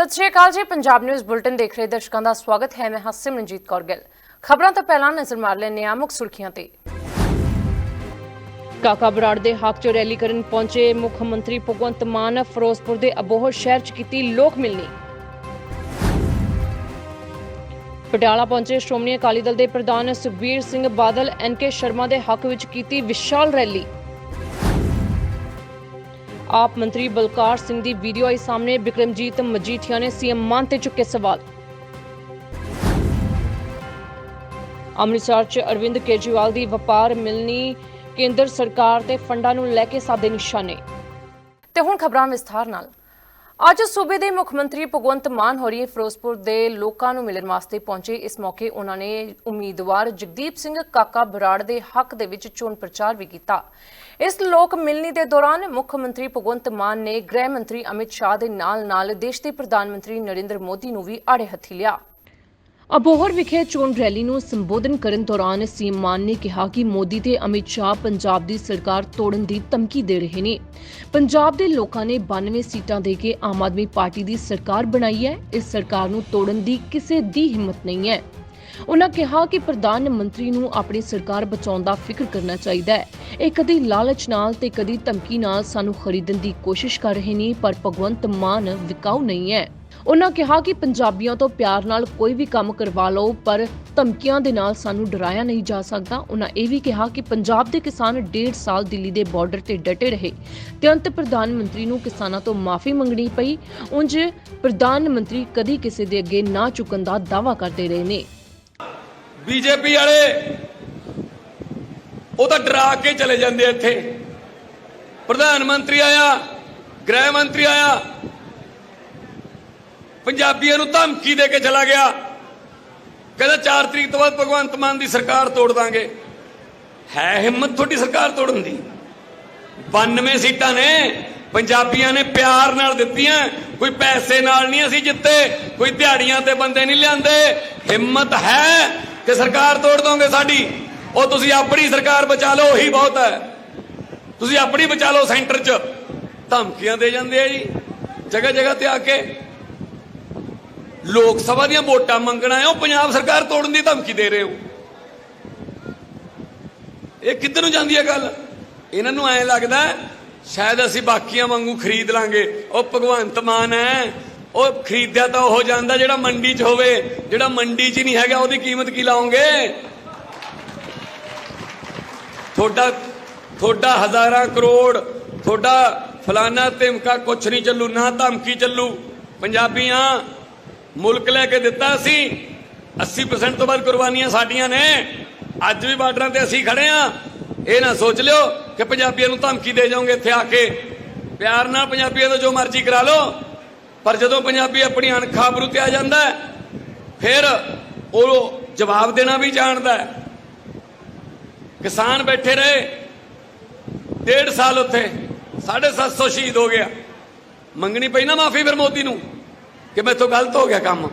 ਸਤਿ ਸ਼੍ਰੀ ਅਕਾਲ ਜੀ, Punjab news bulletin ਦੇਖ ਰਹੇ ਦਰਸ਼ਕਾਂ ਦਾ ਸਵਾਗਤ ਹੈ, ਮੈਂ ਹਾਂ ਸਿਮਰਨਜੀਤ ਕੌਰ ਗਿੱਲ। ਖਬਰਾਂ ਤੋਂ ਪਹਿਲਾਂ ਨਜ਼ਰ ਮਾਰ ਲੈਂਦੇ ਹਾਂ ਮੁੱਖ ਸੁਰਖੀਆਂ ਤੇ। ਕਾਕਾ ਬਰਾੜ ਦੇ ਹੱਕ 'ਚ ਰੈਲੀ ਕਰਨ ਪਹੁੰਚੇ ਮੁੱਖ ਮੰਤਰੀ ਭਗਵੰਤ ਮਾਨ, ਫਿਰੋਜ਼ਪੁਰ ਦੇ ਅਬੋਹਰ ਸ਼ਹਿਰ 'ਚ ਕੀਤੀ ਲੋਕ ਮਿਲਣੀ। ਪਟਿਆਲਾ ਪਹੁੰਚੇ ਸ਼੍ਰੋਮਣੀ ਅਕਾਲੀ ਦਲ ਦੇ ਪ੍ਰਧਾਨ ਸੁਖਬੀਰ ਸਿੰਘ ਬਾਦਲ ਐਨਕੇ ਸ਼ਰਮਾ ਦੇ ਹੱਕ ਵਿੱਚ ਕੀਤੀ ਵਿਸ਼ਾਲ ਰੈਲੀ। ਆਪ ਮੰਤਰੀ ਬਲਕਾਰ ਸਿੰਘ ਦੀ ਵੀਡੀਓ ਆਈ ਸਾਹਮਣੇ। ਬਿਕਰਮਜੀਤ ਮਜੀਠੀਆ ਨੇ ਸੀਐਮ ਮਾਨ ਤੇ ਚੁੱਕੇ ਸਵਾਲ। ਅੰਮ੍ਰਿਤਸਰ 'ਚ ਅਰਵਿੰਦ ਕੇਜਰੀਵਾਲ ਦੀ ਵਪਾਰ ਮਿਲਣੀ, ਕੇਂਦਰ ਸਰਕਾਰ ਦੇ ਫੰਡਾਂ ਨੂੰ ਲੈ ਕੇ ਸਾਦੇ ਨਿਸ਼ਾਨੇ। ਤੇ ਹੁਣ ਖਬਰਾਂ ਵਿਸਥਾਰ ਨਾਲ। ਅੱਜ ਸੂਬੇ ਦੇ ਮੁੱਖ ਮੰਤਰੀ ਭਗਵੰਤ ਮਾਨ ਹੋਰੀ ਫਿਰੋਜ਼ਪੁਰ ਦੇ ਲੋਕਾਂ ਨੂੰ ਮਿਲਣ ਵਾਸਤੇ ਪਹੁੰਚੇ। ਇਸ ਮੌਕੇ ਉਹਨਾਂ ਨੇ ਉਮੀਦਵਾਰ ਜਗਦੀਪ ਸਿੰਘ ਕਾਕਾ ਬਰਾੜ ਦੇ ਹੱਕ ਦੇ ਵਿੱਚ ਚੋਣ ਪ੍ਰਚਾਰ ਵੀ ਕੀਤਾ। ਇਸ ਲੋਕ ਮਿਲਣੀ ਦੇ ਦੌਰਾਨ ਮੁੱਖ ਮੰਤਰੀ ਭਗਵੰਤ ਮਾਨ ਨੇ ਗ੍ਰਹਿ ਮੰਤਰੀ ਅਮਿਤ ਸ਼ਾਹ ਦੇ ਨਾਲ-ਨਾਲ ਦੇਸ਼ ਦੇ ਪ੍ਰਧਾਨ ਮੰਤਰੀ ਨਰਿੰਦਰ ਮੋਦੀ ਨੂੰ ਵੀ ਆੜੇ ਹੱਥੀ ਲਿਆ। ਅਬੋਹਰ ਵਿਖੇ ਚੋਣ ਰੈਲੀ ਨੂੰ ਸੰਬੋਧਨ ਕਰਨ ਦੌਰਾਨ ਸੀਐਮ ਮਾਨ ਨੇ ਕਿਹਾ ਕਿ ਮੋਦੀ ਤੇ ਅਮਿਤ ਸ਼ਾਹ ਪੰਜਾਬ ਦੀ ਸਰਕਾਰ ਤੋੜਨ ਦੀ ਧਮਕੀ ਦੇ ਰਹੇ ਨੇ। ਪੰਜਾਬ ਦੇ ਲੋਕਾਂ ਨੇ 92 ਸੀਟਾਂ ਦੇ ਕੇ ਆਮ ਆਦਮੀ ਪਾਰਟੀ ਦੀ ਸਰਕਾਰ ਬਣਾਈ ਹੈ। ਇਸ ਸਰਕਾਰ ਨੂੰ ਤੋੜਨ ਦੀ ਕਿਸੇ ਦੀ ਹਿੰਮਤ ਨਹੀਂ ਹੈ। ਉਨ੍ਹਾਂ ਕਿਹਾ ਕਿ ਪ੍ਰਧਾਨ ਮੰਤਰੀ ਨੂੰ ਆਪਣੀ ਸਰਕਾਰ ਬਚਾਉਣ ਦਾ ਫਿਕਰ ਕਰਨਾ ਚਾਹੀਦਾ ਹੈ। ਇਹ ਕਦੀ ਲਾਲਚ ਨਾਲ ਤੇ ਕਦੀ ਧਮਕੀ ਨਾਲ ਸਾਨੂੰ ਖਰੀਦਣ ਦੀ ਕੋਸ਼ਿਸ਼ ਕਰ ਰਹੇ ਨੇ, ਪਰ ਭਗਵੰਤ ਮਾਨ ਵਿਕਾਊ ਨਹੀਂ ਹੈ। ਉਨ੍ਹਾਂ ਕਿਹਾ ਕਿ ਪੰਜਾਬੀਆਂ ਤੋਂ ਪਿਆਰ ਨਾਲ ਕੋਈ ਵੀ ਕੰਮ ਕਰਵਾ ਲਓ, ਪਰ ਧਮਕੀਆਂ ਦੇ ਨਾਲ ਸਾਨੂੰ ਡਰਾਇਆ ਨਹੀਂ ਜਾ ਸਕਦਾ। ਉਨ੍ਹਾਂ ਇਹ ਵੀ ਕਿਹਾ ਕਿ ਪੰਜਾਬ ਦੇ ਕਿਸਾਨ ਡੇਢ ਸਾਲ ਦਿੱਲੀ ਦੇ ਬਾਰਡਰ ਤੇ ਡਟੇ ਰਹੇ। ਤੇ ਅੰਤ ਪ੍ਰਧਾਨ ਮੰਤਰੀ ਨੂੰ ਕਿਸਾਨਾਂ ਤੋਂ ਮਾਫੀ ਮੰਗਣੀ ਪਈ। ਉਂਝ ਪ੍ਰਧਾਨ ਮੰਤਰੀ ਕਦੀ ਕਿਸੇ ਦੇ ਅੱਗੇ ਨਾ ਝੁਕਣ ਦਾ ਦਾਵਾ ਕਰਦੇ ਰਹੇ ਨੇ। ਬੀਜੇਪੀ ਵਾਲੇ, ਉਹ ਤਾਂ ਡਰਾ ਕੇ ਚਲੇ ਜਾਂਦੇ ਇੱਥੇ। ਪ੍ਰਧਾਨ ਮੰਤਰੀ ਆਇਆ, ਗ੍ਰਹਿ ਮੰਤਰੀ ਆਇਆ, ਪੰਜਾਬੀਆਂ ਨੂੰ ਧਮਕੀ ਦੇ ਕੇ ਚਲਾ ਗਿਆ। ਕਹਿੰਦਾ 4 ਤਰੀਕ ਤੋਂ ਬਾਅਦ ਭਗਵੰਤ ਮਾਨ ਦੀ ਸਰਕਾਰ ਤੋੜ ਦਾਂਗੇ। ਹੈ ਹਿੰਮਤ ਤੁਹਾਡੀ ਸਰਕਾਰ ਤੋੜਨ ਦੀ? 92 ਸੀਟਾਂ ਨੇ, ਪੰਜਾਬੀਆਂ ਨੇ ਪਿਆਰ ਨਾਲ ਦਿੱਤੀਆਂ। ਕੋਈ ਪੈਸੇ ਨਾਲ ਨਹੀਂ ਅਸੀਂ ਜਿੱਤੇ, ਕੋਈ ਦਿਹਾੜੀਆਂ ਤੇ ਬੰਦੇ ਨਹੀਂ ਲਿਆਂਦੇ। ਹਿੰਮਤ ਹੈ ਕਿ ਸਰਕਾਰ ਤੋੜ ਦੋਗੇ ਸਾਡੀ? ਉਹ ਤੁਸੀਂ ਆਪਣੀ ਸਰਕਾਰ ਬਚਾ ਲਓ, ਉਹੀ ਬਹੁਤ ਹੈ। ਤੁਸੀਂ ਆਪਣੀ ਬਚਾ ਲਓ ਸੈਂਟਰ 'ਚ। ਧਮਕੀਆਂ ਦੇ ਜਾਂਦੇ ਆ ਜੀ ਜਗ੍ਹਾ ਜਗ੍ਹਾ ਤੇ ਆ ਕੇ। ਲੋਕ ਸਭਾ ਦੀਆਂ ਵੋਟਾਂ ਮੰਗਣਾ ਹੈ ਉਹ ਪੰਜਾਬ ਸਰਕਾਰ ਤੋੜਨ ਦੀ ਧਮਕੀ ਦੇ ਰਹੇ ਹੋ। ਇਹ ਕਿੱਧਰ ਨੂੰ ਜਾਂਦੀ ਹੈ ਗੱਲ? ਇਹਨਾਂ ਨੂੰ ਐਂ ਲੱਗਦਾ, ਸ਼ਾਇਦ ਅਸੀਂ ਬਾਕੀਆਂ ਵਾਂਗੂ ਖਰੀਦ ਲਾਂਗੇ। ਉਹ ਭਗਵੰਤ ਮਾਨ ਹੈ। ਉਹ ਖਰੀਦਿਆ ਤਾਂ ਉਹ ਜਾਂਦਾ ਜਿਹੜਾ ਮੰਡੀ 'ਚ ਹੋਵੇ, ਜਿਹੜਾ ਮੰਡੀ 'ਚ ਨਹੀਂ ਹੈਗਾ, ਉਹਦੀ ਕੀਮਤ ਕੀ ਲਾਉਂਗੇ ਤੁਹਾਡਾ ਤੁਹਾਡਾ ਹਜ਼ਾਰਾਂ ਕਰੋੜ, ਤੁਹਾਡਾ ਫਲਾਨਾ ਧਮਕਾ ਕੁਛ ਨਹੀਂ ਚੱਲੂ, ਨਾ ਧਮਕੀ ਚੱਲੂ। ਪੰਜਾਬੀਆਂ, ਮੁਲਕ ਲੈ ਕੇ ਦਿੱਤਾ ਸੀ 80% ਤੋਂ ਵੱਧ ਕੁਰਬਾਨੀਆਂ ਸਾਡੀਆਂ ਨੇ। ਅੱਜ ਵੀ ਬਾਰਡਰਾਂ ਤੇ ਅਸੀਂ ਖੜੇ ਆ। ਇਹ ਨਾ ਸੋਚ ਲਿਓ ਕਿ ਪੰਜਾਬੀਆਂ ਨੂੰ ਧਮਕੀ ਦੇ ਜਾਓਗੇ ਇੱਥੇ ਆ ਕੇ। ਪਿਆਰ ਨਾਲ ਪੰਜਾਬੀਆਂ ਤੋਂ ਜੋ ਮਰਜ਼ੀ ਕਰਾ ਲਓ। ਪਰ ਜਦੋਂ ਪੰਜਾਬੀ ਆਪਣੀ ਅਣਖਾਬਰੂ ਤੇ ਆ ਜਾਂਦਾ ਫਿਰ ਉਹ ਜਵਾਬ ਦੇਣਾ ਵੀ ਜਾਣਦਾ ਹੈ। ਕਿਸਾਨ ਬੈਠੇ ਰਹੇ, ਡੇਢ ਸਾਲ ਉੱਥੇ 750 ਸ਼ਹੀਦ ਹੋ ਗਿਆ। ਮੰਗਣੀ ਪਈ ਨਾ ਮਾਫੀ ਫਿਰ ਮੋਦੀ ਨੂੰ, ਕਿ ਮੈਥੋਂ ਗਲਤ ਹੋ ਗਿਆ ਕੰਮ।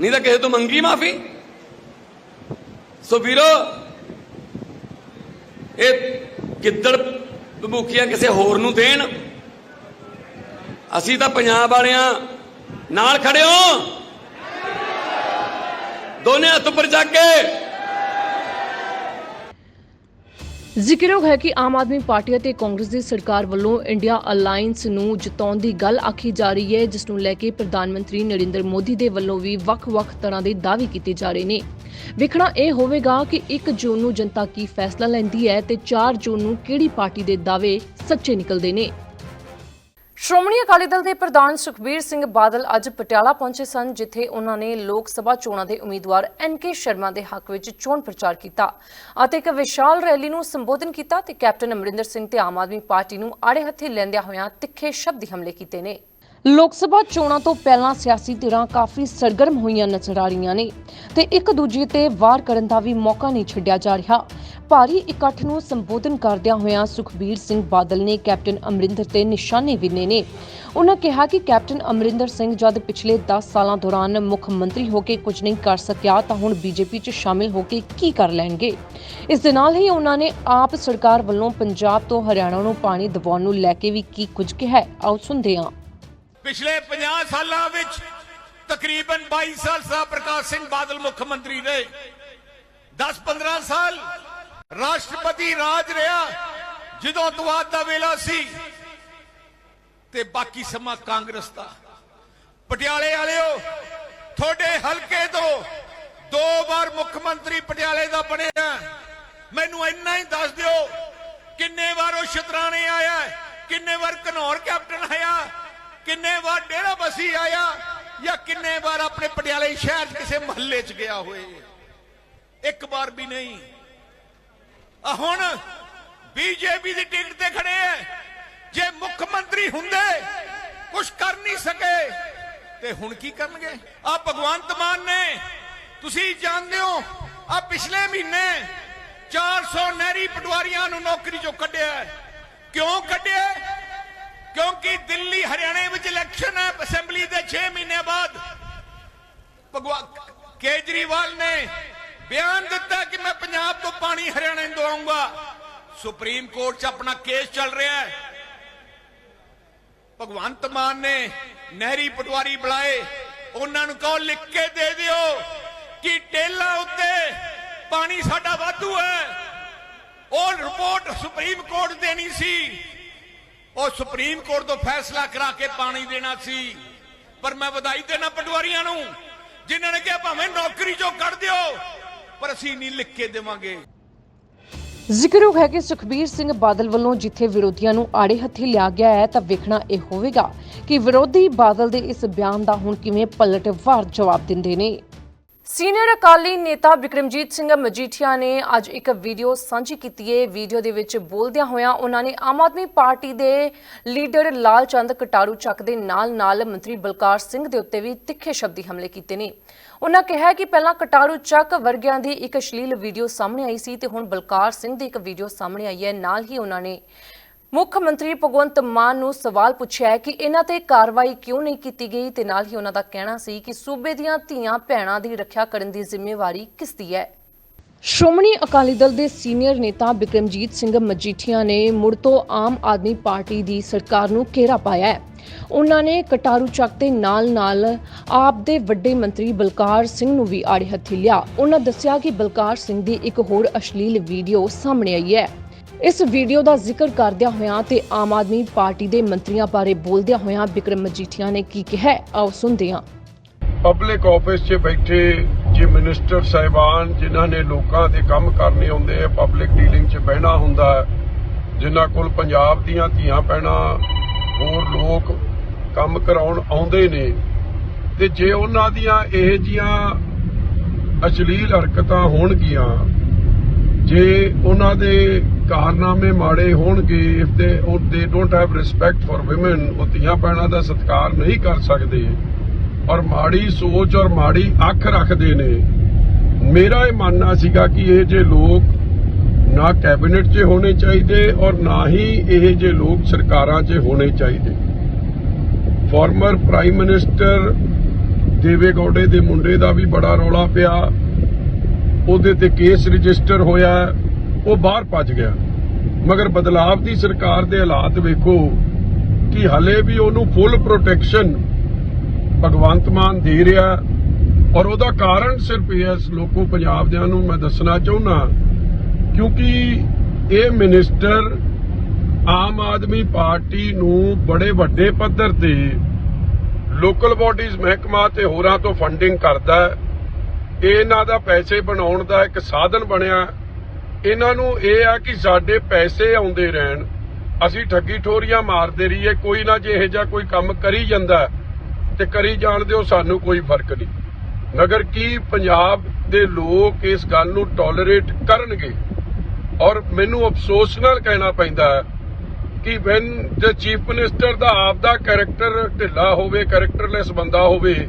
ਨਹੀਂ ਤਾਂ ਕਿਸੇ ਤੋਂ ਮੰਗੀ ਮਾਫੀ। ਸੋ ਵੀਰੋ, ਇਹ ਗਿੱਦੜ ਮੁਖੀਆਂ ਕਿਸੇ ਹੋਰ ਨੂੰ ਦੇਣ ਅਸੀਂ ਤਾਂ ਪੰਜਾਬ ਵਾਲਿਆਂ ਨਾਲ ਖੜੇ ਹੋ। ਦੋਨੇ ਹੱਥ ਉੱਪਰ ਚੱਕ ਕੇ। ਜ਼ਿਕਰਯੋਗ ਹੈ ਕਿ ਆਮ ਆਦਮੀ ਪਾਰਟੀ ਅਤੇ ਕਾਂਗਰਸ ਦੀ ਸਰਕਾਰ ਵੱਲੋਂ ਇੰਡੀਆ ਅਲਾਈਅੰਸ ਨੂੰ ਜਿਤਾਉਣ ਦੀ ਗੱਲ ਆਖੀ ਜਾ ਰਹੀ ਹੈ, ਜਿਸ ਨੂੰ ਲੈ ਕੇ ਪ੍ਰਧਾਨ ਮੰਤਰੀ ਨਰਿੰਦਰ ਮੋਦੀ ਦੇ ਵੱਲੋਂ ਵੀ ਵੱਖ-ਵੱਖ ਤਰ੍ਹਾਂ ਦੇ ਦਾਅਵੇ ਕੀਤੇ ਜਾ ਰਹੇ ਨੇ। ਵੇਖਣਾ ਇਹ ਹੋਵੇਗਾ ਕਿ 1 ਜੂਨ ਨੂੰ ਜਨਤਾ ਕੀ ਫੈਸਲਾ ਲੈਂਦੀ ਹੈ ਤੇ 4 ਜੂਨ ਨੂੰ ਕਿਹੜੀ ਪਾਰਟੀ ਦੇ ਦਾਅਵੇ ਸੱਚੇ ਨਿਕਲਦੇ ਨੇ। ਸ਼੍ਰੋਮਣੀ ਅਕਾਲੀ ਦਲ ਦੇ ਪ੍ਰਧਾਨ ਸੁਖਬੀਰ ਸਿੰਘ ਬਾਦਲ ਅੱਜ ਪਟਿਆਲਾ ਪਹੁੰਚੇ ਸਨ, ਜਿੱਥੇ ਉਹਨਾਂ ਨੇ ਲੋਕ ਸਭਾ ਚੋਣਾਂ ਦੇ ਉਮੀਦਵਾਰ ਐਨਕੇ ਸ਼ਰਮਾ ਦੇ ਹੱਕ ਵਿੱਚ ਚੋਣ ਪ੍ਰਚਾਰ ਕੀਤਾ ਅਤੇ ਇੱਕ ਵਿਸ਼ਾਲ ਰੈਲੀ ਨੂੰ ਸੰਬੋਧਨ ਕੀਤਾ ਤੇ ਕੈਪਟਨ ਅਮਰਿੰਦਰ ਸਿੰਘ ਤੇ ਆਮ ਆਦਮੀ ਪਾਰਟੀ ਨੂੰ ਆੜੇ ਹੱਥੀ ਲੈਂਦਿਆਂ ਹੋਇਆਂ ਤਿੱਖੇ ਸ਼ਬਦੀ ਹਮਲੇ ਕੀਤੇ ਨੇ। ਲੋਕ ਸਭਾ ਚੋਣਾਂ ਤੋਂ ਪਹਿਲਾਂ ਸਿਆਸੀ ਧਿਰਾਂ ਕਾਫੀ ਸਰਗਰਮ ਹੋਈਆਂ ਨਜ਼ਰ ਆ ਰਹੀਆਂ ਨੇ ਤੇ ਇੱਕ ਦੂਜੇ ਤੇ ਵਾਰ ਕਰਨ ਦਾ ਵੀ ਮੌਕਾ ਨਹੀਂ ਛੱਡਿਆ ਜਾ ਰਿਹਾ। ਭਾਰੀ ਇਕੱਠ ਨੂੰ ਸੰਬੋਧਨ ਕਰਦਿਆਂ ਹੋਇਆਂ ਸੁਖਬੀਰ ਸਿੰਘ ਬਾਦਲ ਨੇ ਕੈਪਟਨ ਅਮਰਿੰਦਰ ਤੇ ਨਿਸ਼ਾਨੇ ਵਿੰਨੇ ਨੇ। ਉਹਨਾਂ ਕਿਹਾ ਕਿ ਕੈਪਟਨ ਅਮਰਿੰਦਰ ਸਿੰਘ ਜਦ ਪਿਛਲੇ 10 ਸਾਲਾਂ ਦੌਰਾਨ ਮੁੱਖ ਮੰਤਰੀ ਹੋ ਕੇ ਕੁਝ ਨਹੀਂ ਕਰ ਸਕਿਆ ਤਾਂ ਹੁਣ ਬੀਜੇਪੀ 'ਚ ਸ਼ਾਮਿਲ ਹੋ ਕੇ ਕੀ ਕਰ ਲੈਣਗੇ? ਇਸ ਦੇ ਨਾਲ ਹੀ ਉਹਨਾਂ ਨੇ ਆਪ ਸਰਕਾਰ ਵੱਲੋਂ ਪੰਜਾਬ ਤੋਂ ਹਰਿਆਣਾ ਨੂੰ ਪਾਣੀ ਦਿਵਾਉਣ ਨੂੰ ਲੈ ਕੇ ਵੀ ਕੀ ਕੁਝ ਕਿਹਾ ਆਓ ਸੁਣਦੇ ਹਾਂ। ਪਿਛਲੇ 50 ਸਾਲਾਂ ਵਿੱਚ ਤਕਰੀਬਨ 22 ਸਾਲ ਸਾ ਪ੍ਰਕਾਸ਼ ਸਿੰਘ ਬਾਦਲ ਮੁੱਖ ਮੰਤਰੀ ਰਹੇ। 10-15 ਸਾਲ ਰਾਸ਼ਟਰਪਤੀ ਰਾਜ ਰਿਹਾ, ਜਦੋਂ ਅਤਵਾਦ ਦਾ ਵੇਲਾ ਸੀ ਤੇ ਬਾਕੀ ਸਮਾਂ ਕਾਂਗਰਸ ਦਾ। ਪਟਿਆਲੇ ਵਾਲਿਓ, ਤੁਹਾਡੇ ਹਲਕੇ ਤੋਂ ਦੋ ਵਾਰ ਮੁੱਖ ਮੰਤਰੀ ਪਟਿਆਲੇ ਦਾ ਬਣਿਆ। ਮੈਨੂੰ ਇੰਨਾ ਹੀ ਦੱਸ ਦਿਓ, ਕਿੰਨੇ ਵਾਰ ਉਹ ਸ਼ਤਰਾਣੇ ਆਇਆ, ਕਿੰਨੇ ਵਾਰ ਘਨੌਰ ਕੈਪਟਨ ਆਇਆ ਕਿੰਨੇ ਵਾਰ ਡੇਰਾ ਬਸੀ ਆਇਆ ਜਾਂ ਕਿੰਨੇ ਵਾਰ ਆਪਣੇ ਪਟਿਆਲੇ ਸ਼ਹਿਰ ਕਿਸੇ ਮਹੱਲੇ 'ਚ ਗਿਆ ਹੋਏ? ਇੱਕ ਵਾਰ ਵੀ ਨਹੀਂ। ਆ ਹੁਣ ਬੀਜੇਪੀ ਦੀ ਟਿਕਟ ਤੇ ਖੜੇ ਐ। ਜੇ ਮੁੱਖ ਮੰਤਰੀ ਹੁੰਦੇ ਕੁਝ ਕਰ ਨਹੀਂ ਸਕੇ, ਤੇ ਹੁਣ ਕੀ ਕਰਨਗੇ? ਆ ਭਗਵੰਤ ਮਾਨ ਨੇ, ਤੁਸੀਂ ਜਾਣਦੇ ਹੋ, ਆ ਪਿਛਲੇ ਮਹੀਨੇ 400 ਨਹਿਰੀ ਪਟਵਾਰੀਆਂ ਨੂੰ ਨੌਕਰੀ ਚੋਂ ਕੱਢਿਆ। ਕਿਉਂ ਕੱਢਿਆ? ਕਿਉਂਕਿ ਦਿੱਲੀ, ਹਰਿਆਣੇ ਵਿੱਚ ਇਲੈਕਸ਼ਨ ਹੈ ਅਸੈਂਬਲੀ ਦੇ 6 ਮਹੀਨੇ ਬਾਅਦ। ਭਗਵਾ ਕੇਜਰੀਵਾਲ ਨੇ ਬਿਆਨ ਦਿੱਤਾ ਕਿ ਮੈਂ ਪੰਜਾਬ ਤੋਂ ਪਾਣੀ ਹਰਿਆਣੇ ਨੂੰ ਦਵਾਉਂਗਾ। ਸੁਪਰੀਮ ਕੋਰਟ 'ਚ ਆਪਣਾ ਕੇਸ ਚੱਲ ਰਿਹਾ ਹੈ। ਭਗਵੰਤ ਮਾਨ ਨੇ ਨਹਿਰੀ ਪਟਵਾਰੀ ਬੁਲਾਏ। ਉਹਨਾਂ ਨੂੰ ਕਹੋ, ਲਿਖ ਕੇ ਦੇ ਦਿਓ ਕਿ ਟੇਲਾ ਉੱਤੇ ਪਾਣੀ ਸਾਡਾ ਵਾਧੂ ਹੈ। ਉਹ ਰਿਪੋਰਟ ਸੁਪਰੀਮ ਕੋਰਟ ਦੇਣੀ ਸੀ। ਉਹ ਸੁਪਰੀਮ ਕੋਰਟ ਤੋਂ ਫੈਸਲਾ ਕਰਾ ਕੇ ਪਾਣੀ ਦੇਣਾ ਸੀ। ਪਰ ਮੈਂ ਵਧਾਈ ਦੇਣਾ ਪਟਵਾਰੀਆਂ ਨੂੰ, ਜਿਨ੍ਹਾਂ ਨੇ ਕਿਹਾ ਭਾਵੇਂ ਨੌਕਰੀ ਚੋਂ ਕੱਢ ਦਿਓ, ਪਰ ਅਸੀਂ ਨਹੀਂ ਲਿਖ ਕੇ ਦੇਵਾਂਗੇ। ਜ਼ਿਕਰਯੋਗ ਹੈ ਕਿ ਸੁਖਬੀਰ ਸਿੰਘ ਬਾਦਲ ਵੱਲੋਂ ਜਿੱਥੇ ਵਿਰੋਧੀਆਂ ਨੂੰ ਆੜੇ ਹੱਥੀ ਲਿਆ ਗਿਆ ਹੈ, ਤਾਂ ਵੇਖਣਾ ਇਹ ਹੋਵੇਗਾ ਕਿ ਵਿਰੋਧੀ ਬਾਦਲ ਦੇ ਇਸ ਬਿਆਨ ਦਾ ਹੁਣ ਕਿਵੇਂ ਪਲਟਵਾਰ ਜਵਾਬ ਦਿੰਦੇ ਨੇ। ਸੀਨੀਅਰ ਅਕਾਲੀ ਨੇਤਾ ਵਿਕਰਮਜੀਤ ਸਿੰਘ ਮਜੀਠੀਆ ਨੇ ਅੱਜ ਇੱਕ ਵੀਡੀਓ ਸਾਂਝੀ ਕੀਤੀ ਹੈ। ਵੀਡੀਓ ਦੇ ਵਿੱਚ ਬੋਲਦਿਆਂ ਹੋਇਆਂ ਉਹਨਾਂ ਨੇ ਆਮ ਆਦਮੀ ਪਾਰਟੀ ਦੇ ਲੀਡਰ ਲਾਲ ਚੰਦ ਕਟਾਰੂ ਚੱਕ ਦੇ ਨਾਲ-ਨਾਲ ਮੰਤਰੀ ਬਲਕਾਰ ਸਿੰਘ ਦੇ ਉੱਤੇ ਵੀ ਤਿੱਖੇ ਸ਼ਬਦੀ ਹਮਲੇ ਕੀਤੇ ਨੇ। ਉਹਨਾਂ ਕਿਹਾ ਕਿ ਪਹਿਲਾਂ ਕਟਾਰੂ ਚੱਕ ਵਰਗਿਆਂ ਦੀ ਇੱਕ ਅਸ਼ਲੀਲ ਵੀਡੀਓ ਸਾਹਮਣੇ ਆਈ ਸੀ ਤੇ ਹੁਣ ਬਲਕਾਰ ਸਿੰਘ ਦੀ ਇੱਕ ਵੀਡੀਓ ਸਾਹਮਣੇ ਆਈ ਹੈ। ਨਾਲ ਹੀ ਉਹਨਾਂ ਨੇ ਮੁੱਖ ਮੰਤਰੀ ਭਗਵੰਤ ਮਾਨ ਨੂੰ ਸਵਾਲ ਪੁੱਛਿਆ ਹੈ ਕਿ ਇਹਨਾਂ ਤੇ ਕਾਰਵਾਈ ਕਿਉਂ ਨਹੀਂ ਕੀਤੀ ਗਈ ਤੇ ਨਾਲ ਹੀ ਉਹਨਾਂ ਦਾ ਕਹਿਣਾ ਸੀ ਕਿ ਸੂਬੇ ਦੀਆਂ ਧੀਆਂ ਭੈਣਾਂ ਦੀ ਰੱਖਿਆ ਕਰਨ ਦੀ ਜ਼ਿੰਮੇਵਾਰੀ ਕਿਸ ਦੀ ਹੈ? ਸ਼੍ਰੋਮਣੀ ਅਕਾਲੀ ਦਲ ਦੇ ਸੀਨੀਅਰ ਨੇਤਾ ਬਿਕਰਮਜੀਤ ਸਿੰਘ ਮਜੀਠੀਆ ਨੇ ਮੁੜ ਤੋਂ ਆਮ ਆਦਮੀ ਪਾਰਟੀ ਦੀ ਸਰਕਾਰ ਨੂੰ ਘੇਰਾ ਪਾਇਆ ਹੈ। ਉਹਨਾਂ ਨੇ ਕਟਾਰੂ ਚੱਕ ਦੇ ਨਾਲ-ਨਾਲ ਆਪ ਦੇ ਵੱਡੇ ਮੰਤਰੀ ਬਲਕਾਰ ਸਿੰਘ ਨੂੰ ਵੀ ਆੜੇ ਹੱਥੀ ਲਿਆ। ਉਹਨਾਂ ਦੱਸਿਆ ਕਿ ਬਲਕਾਰ ਸਿੰਘ ਦੀ ਇੱਕ ਹੋਰ ਅਸ਼ਲੀਲ ਵੀਡੀਓ ਸਾਹਮਣੇ ਆਈ ਹੈ। ਇਸ ਵੀਡੀਓ ਦਾ ਜ਼ਿਕਰ ਕਰਦਿਆਂ ਹੋਇਆਂ ਤੇ ਆਮ ਆਦਮੀ ਪਾਰਟੀ ਦੇ ਮੰਤਰੀਆਂ ਬਾਰੇ ਬੋਲਦਿਆਂ ਹੋਇਆਂ ਬਿਕਰਮ ਮਜੀਠੀਆ ਨੇ ਕੀ ਕਿਹਾ ਆਓ ਸੁਣਦੇ ਹਾਂ। ਪਬਲਿਕ ਆਫਿਸ 'ਚ ਬੈਠੇ ਜੇ ਮਿਨਿਸਟਰ ਸਾਹਿਬਾਨ ਜਿਨ੍ਹਾਂ ਨੇ ਲੋਕਾਂ ਦੇ ਕੰਮ ਕਰਨੇ ਹੁੰਦੇ ਆ ਪਬਲਿਕ ਡੀਲਿੰਗ 'ਚ ਬਹਿਣਾ ਹੁੰਦਾ ਜਿਨ੍ਹਾਂ ਕੋਲ ਪੰਜਾਬ ਦੀਆਂ ਧੀਆਂ ਪੈਣਾ ਹੋਰ ਲੋਕ ਕੰਮ ਕਰਾਉਣ ਆਉਂਦੇ ਨੇ, ਤੇ ਜੇ ਉਹਨਾਂ ਦੀਆਂ ਇਹ ਜੀਆਂ ਅਸ਼ਲੀਲ ਹਰਕਤਾਂ ਹੋਣਗੀਆਂ ਜੇ ਉਹਨਾਂ ਦੇ ਕਾਰਨਾਮੇ ਮਾੜੇ ਹੋਣਗੇ ਇਫ ਦੇ ਉਹ they don't have respect for woman ਉਹ ਧੀਆਂ ਪੈਣਾ ਦਾ ਸਤਿਕਾਰ ਨਹੀਂ ਕਰ ਸਕਦੇ। ਔਰ ਮਾੜੀ ਸੋਚ ਔਰ ਮਾੜੀ ਅੱਖ ਰੱਖਦੇ ਨੇ। ਮੇਰਾ ਇਹ ਮੰਨਣਾ ਸੀਗਾ ਕਿ ਇਹ ਜੇ ਲੋਕ ਨਾ ਕੈਬਨਿਟ 'ਚ ਹੋਣੇ ਚਾਹੀਦੇ ਔਰ ਨਾ ਹੀ ਇਹ ਜੇ ਲੋਕ ਸਰਕਾਰਾਂ 'ਚ ਹੋਣੇ ਚਾਹੀਦੇ। ਫਾਰਮਰ ਪ੍ਰਾਈਮ ਮਿਨਿਸਟਰ ਦੇਵੇ ਗੌੜੇ ਦੇ ਮੁੰਡੇ ਦਾ ਵੀ ਬੜਾ ਰੌਲਾ ਪਿਆ। ਉਹਦੇ ਤੇ ਕੇਸ ਰਜਿਸਟਰ ਹੋਇਆ, ਉਹ ਬਾਹਰ ਭੱਜ ਗਿਆ। ਮਗਰ ਬਦਲਾਵ ਦੀ ਸਰਕਾਰ ਦੇ ਹਾਲਾਤ ਵੇਖੋ ਕਿ ਹਲੇ ਵੀ ਉਹਨੂੰ ਫੁੱਲ ਪ੍ਰੋਟੈਕਸ਼ਨ ਭਗਵੰਤ ਮਾਨ ਦੇ ਰਿਹਾ। ਔਰ ਉਹਦਾ ਕਾਰਨ ਸਿਰਫ ਇਹ ਹੈ ਲੋਕੋ ਪੰਜਾਬ ਦਿਆਂ ਨੂੰ ਮੈਂ ਦੱਸਣਾ ਚਾਹੁੰਦਾ ਕਿਉਂਕਿ ਇਹ ਮਿਨਿਸਟਰ ਆਮ ਆਦਮੀ ਪਾਰਟੀ ਨੂੰ ਬੜੇ ਵੱਡੇ ਪੱਧਰ ਤੇ ਲੋਕਲ ਬਾਡੀਜ਼ ਮਹਿਕਮਾ ਤੇ ਹੋਰਾਂ ਤੋਂ ਫੰਡਿੰਗ ਕਰਦਾ ਹੈ। ਇਹਨਾਂ ਦਾ ਪੈਸੇ ਬਣਾਉਣ ਦਾ ਇੱਕ ਸਾਧਨ ਬਣਿਆ। ਇਹਨਾਂ ਨੂੰ ਇਹ ਆ ਕਿ ਸਾਡੇ ਪੈਸੇ ਆਉਂਦੇ ਰਹਿਣ। ਅਸੀਂ ਠੱਗੀ ਠੋਰੀਆਂ ਮਾਰਦੇ ਰਹੀਏ, ਕੋਈ ਨਾ ਜੇ ਇਹ ਜਿਹਾ ਕੋਈ ਕੰਮ ਕਰੀ ਜਾਂਦਾ ਤੇ ਕਰੀ ਜਾਣ ਦਿਓ, ਸਾਨੂੰ ਕੋਈ ਫ਼ਰਕ ਨਹੀਂ। ਮਗਰ ਕੀ ਪੰਜਾਬ ਦੇ ਲੋਕ ਇਸ ਗੱਲ ਨੂੰ ਟੋਲਰੇਟ ਕਰਨਗੇ? ਔਰ ਮੈਨੂੰ ਅਫਸੋਸ ਨਾਲ ਕਹਿਣਾ ਪੈਂਦਾ ਹੈ ਕਿ ਵੈਨ ਦ ਚੀਫ ਮਿਨਿਸਟਰ ਦਾ ਆਪ ਦਾ ਕੈਰੈਕਟਰ ਢਿੱਲਾ ਹੋਵੇ ਕੈਰੈਕਟਰਲੈਸ ਬੰਦਾ ਹੋਵੇ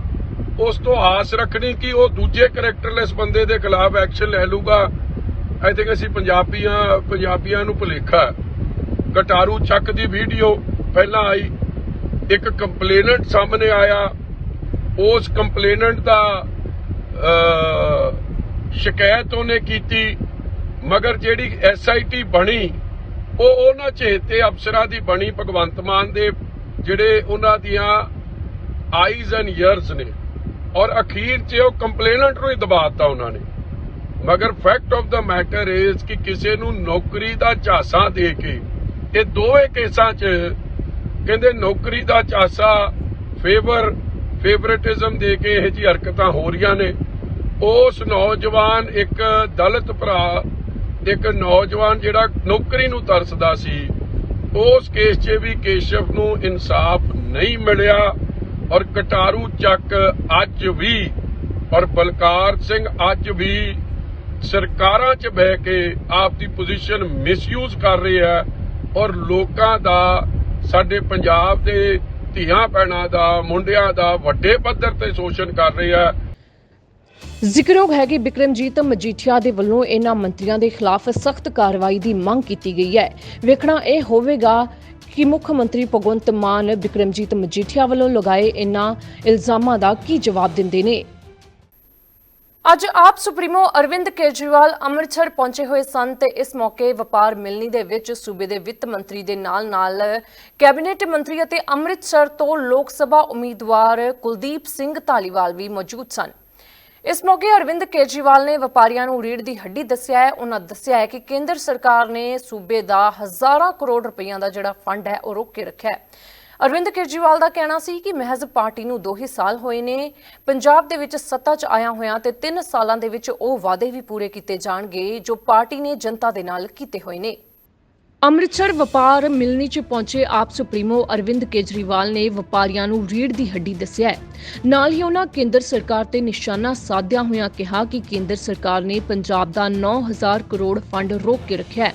ਉਸ ਤੋਂ ਆਸ ਰੱਖਣੀ ਕਿ ਉਹ ਦੂਜੇ ਕੈਰੈਕਟਰਲੈਸ ਬੰਦੇ ਦੇ ਖਿਲਾਫ ਐਕਸ਼ਨ ਲੈ ਲੂਗਾ। ਆਈ ਥਿੰਕ ਅਸੀਂ ਪੰਜਾਬੀਆਂ ਪੰਜਾਬੀਆਂ ਨੂੰ ਭੁਲੇਖਾ ਹੈ। ਕਟਾਰੂ ਚੱਕ ਦੀ ਵੀਡੀਓ ਪਹਿਲਾਂ ਆਈ। ਇੱਕ ਕੰਪਲੇਨੈਂਟ ਸਾਹਮਣੇ ਆਇਆ। ਉਸ ਕੰਪਲੇਨੈਂਟ ਦਾ ਸ਼ਿਕਾਇਤ ਉਹਨੇ ਕੀਤੀ। ਮਗਰ ਜਿਹੜੀ ਐਸਆਈਟੀ ਬਣੀ, ਉਹ ਉਹਨਾਂ ਚੇਤੇ ਅਫਸਰਾਂ ਦੀ ਬਣੀ, ਭਗਵੰਤ ਮਾਨ ਦੇ, ਜਿਹੜੇ ਉਹਨਾਂ ਦੀਆਂ ਆਈਜ਼ ਐਂਡ ਈਅਰਸ ਨੇ। ਔਰ ਅਖੀਰ 'ਚ ਉਹ ਕੰਪਲੇਨੈਂਟ ਨੂੰ ਹੀ ਦਬਾਤਾ ਉਹਨਾਂ ਨੇ। ਮਗਰ fact of the matter is ਕਿ ਕਿਸੇ ਨੂੰ ਨੌਕਰੀ ਦਾ ਝਾਂਸਾ ਦੇ ਕੇ, ਇਹ ਦੋਵੇਂ ਕੇਸਾਂ 'ਚ ਕਹਿੰਦੇ ਨੌਕਰੀ ਦਾ ਝਾਂਸਾ ਫੇਵਰ ਫੇਵਰਿਟਿਜ਼ਮ ਦੇ ਕੇ ਇਹ ਜੀ ਹਰਕਤਾਂ ਹੋ ਰਹੀਆਂ ਨੇ। ਉਸ ਨੌਜਵਾਨ ਇੱਕ ਦਲਿਤ ਭਰਾ, ਇੱਕ ਨੌਜਵਾਨ ਜਿਹੜਾ ਨੌਕਰੀ ਨੂੰ ਤਰਸਦਾ ਸੀ, ਉਸ ਕੇਸ 'ਚ ਵੀ ਕੇਸ਼ਵ ਨੂੰ ਇਨਸਾਫ ਨਹੀਂ ਮਿਲਿਆ। ਔਰ ਕਟਾਰੂ ਚੱਕ ਅੱਜ ਵੀ, ਔਰ ਬਲਕਾਰ ਸਿੰਘ ਅੱਜ ਵੀ ਸਰਕਾਰਾਂ 'ਚ ਬਹਿ ਕੇ ਆਪ ਦੀ ਪੋਜੀਸ਼ਨ ਮਿਸਯੂਜ਼ ਕਰ ਰਹੇ ਹੈ ਔਰ ਲੋਕਾਂ ਦਾ, ਸਾਡੇ ਪੰਜਾਬ ਦੇ ਧੀਆਂ ਭੈਣਾਂ ਦਾ, ਮੁੰਡਿਆਂ ਦਾ ਵੱਡੇ ਪੱਧਰ ਤੇ ਸ਼ੋਸ਼ਣ ਕਰ ਰਹੇ ਹੈ ਜ਼ਿਕਰਯੋਗ ਹੈ ਕਿ ਬਿਕਰਮਜੀਤ ਮਜੀਠੀਆ ਦੇ ਵੱਲੋਂ ਇਹਨਾਂ ਮੰਤਰੀਆਂ ਦੇ ਖਿਲਾਫ ਸਖਤ ਕਾਰਵਾਈ ਦੀ ਮੰਗ ਕੀਤੀ ਗਈ ਹੈ। ਵੇਖਣਾ ਇਹ ਹੋਵੇਗਾ ਕਿ ਮੁੱਖ ਮੰਤਰੀ ਭਗਵੰਤ ਮਾਨ ਬਿਕਰਮਜੀਤ ਮਜੀਠੀਆ ਵੱਲੋਂ ਲਗਾਏ ਇਹਨਾਂ ਇਲਜ਼ਾਮਾਂ ਦਾ ਕੀ ਜਵਾਬ ਦਿੰਦੇ ਨੇ। ਅੱਜ ਆਪ ਸੁਪਰੀਮੋ ਅਰਵਿੰਦ ਕੇਜਰੀਵਾਲ ਅੰਮ੍ਰਿਤਸਰ ਪਹੁੰਚੇ ਹੋਏ ਸਨ ਤੇ ਇਸ ਮੌਕੇ ਵਪਾਰ ਮਿਲਣੀ ਦੇ ਵਿੱਚ ਸੂਬੇ ਦੇ ਵਿੱਤ ਮੰਤਰੀ ਦੇ ਨਾਲ-ਨਾਲ ਕੈਬਨਿਟ ਮੰਤਰੀ ਅਤੇ ਅੰਮ੍ਰਿਤਸਰ ਤੋਂ ਲੋਕ ਸਭਾ ਉਮੀਦਵਾਰ ਕੁਲਦੀਪ ਸਿੰਘ ਧਾਲੀਵਾਲ ਵੀ ਮੌਜੂਦ ਸਨ। ਇਸ ਮੌਕੇ ਅਰਵਿੰਦ ਕੇਜਰੀਵਾਲ ਨੇ ਵਪਾਰੀਆਂ ਨੂੰ ਰੀੜ ਦੀ ਹੱਡੀ ਦੱਸਿਆ ਹੈ। ਉਹਨਾਂ ਦੱਸਿਆ ਹੈ ਕਿ ਕੇਂਦਰ ਸਰਕਾਰ ਨੇ ਸੂਬੇ ਦਾ ਹਜ਼ਾਰਾਂ ਕਰੋੜ ਰੁਪਈਆ ਦਾ ਜਿਹੜਾ ਫੰਡ ਹੈ, ਉਹ ਰੋਕ ਕੇ ਰੱਖਿਆ ਹੈ। ਅਰਵਿੰਦ ਕੇਜਰੀਵਾਲ ਦਾ ਕਹਿਣਾ ਸੀ ਕਿ ਮਹਿਜ਼ ਪਾਰਟੀ ਨੂੰ 2 ਹੀ ਸਾਲ ਹੋਏ ਨੇ। ਪੰਜਾਬ ਦੇ ਵਿੱਚ ਸੱਤਾ 'ਚ ਆਇਆ ਹੋਇਆ ਤੇ 3 ਸਾਲਾਂ ਦੇ ਵਿੱਚ ਉਹ ਵਾਅਦੇ ਵੀ ਪੂਰੇ ਕੀਤੇ ਜਾਣਗੇ ਜੋ ਪਾਰਟੀ ਨੇ ਜਨਤਾ ਦੇ ਨਾਲ ਕੀਤੇ ਹੋਏ ਨੇ। ਅੰਮ੍ਰਿਤਸਰ ਵਪਾਰ ਮਿਲਣੀ 'ਚ ਪਹੁੰਚੇ ਆਪ ਸੁਪਰੀਮੋ ਅਰਵਿੰਦ ਕੇਜਰੀਵਾਲ ਨੇ ਵਪਾਰੀਆਂ ਨੂੰ ਰੀੜ ਦੀ ਹੱਡੀ ਦੱਸਿਆ ਹੈ। ਨਾਲ ਹੀ ਉਹਨਾਂ ਕੇਂਦਰ ਸਰਕਾਰ ਤੇ ਨਿਸ਼ਾਨਾ ਸਾਧਿਆ ਹੋਇਆਂ ਕਿਹਾ ਕਿ ਕੇਂਦਰ ਸਰਕਾਰ ਨੇ ਪੰਜਾਬ ਦਾ 9000 ਕਰੋੜ ਫੰਡ ਰੋਕ ਕੇ ਰੱਖਿਆ ਹੈ।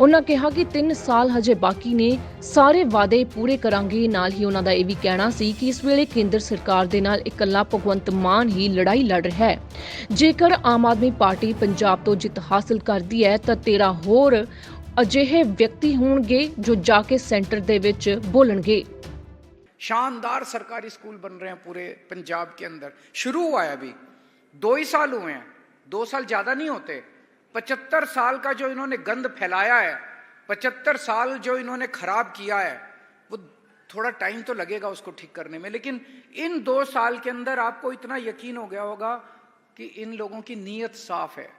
ਉਹਨਾਂ ਕਿਹਾ ਕਿ 3 ਸਾਲ ਹਜੇ ਬਾਕੀ ਨੇ, ਸਾਰੇ ਵਾਅਦੇ ਪੂਰੇ ਕਰਾਂਗੇ। ਨਾਲ ਹੀ ਉਹਨਾਂ ਦਾ ਇਹ ਵੀ ਕਹਿਣਾ ਸੀ ਕਿ ਇਸ ਵੇਲੇ ਕੇਂਦਰ ਸਰਕਾਰ ਦੇ ਨਾਲ ਇਕੱਲਾ ਭਗਵੰਤ ਮਾਨ ਹੀ ਲੜਾਈ ਲੜ ਰਿਹਾ ਹੈ। ਜੇਕਰ ਆਮ ਆਦਮੀ ਪਾਰਟੀ ਪੰਜਾਬ ਤੋਂ ਜਿੱਤ ਹਾਸਲ ਕਰਦੀ ਹੈ ਤਾਂ 13 ਹੋਰ ਅਜਿਹੇ ਵਿਅਕਤੀ ਹੋਣਗੇ ਜੋ ਜਾ ਕੇ ਸੈਂਟਰ ਦੇ ਵਿੱਚ ਬੋਲਣਗੇ शानदार सरकारी स्कूल बन रहे हैं पूरे पंजाब के अंदर शुरू हुआ है अभी दो ही साल हुए हैं दो साल ज्यादा नहीं होते पचहत्तर साल का जो इन्होंने गंद फैलाया है पचहत्तर साल जो इन्होंने खराब किया है वो थोड़ा टाइम तो लगेगा उसको ठीक करने में लेकिन इन दो साल के अंदर आपको इतना यकीन हो गया होगा कि इन लोगों की नीयत साफ है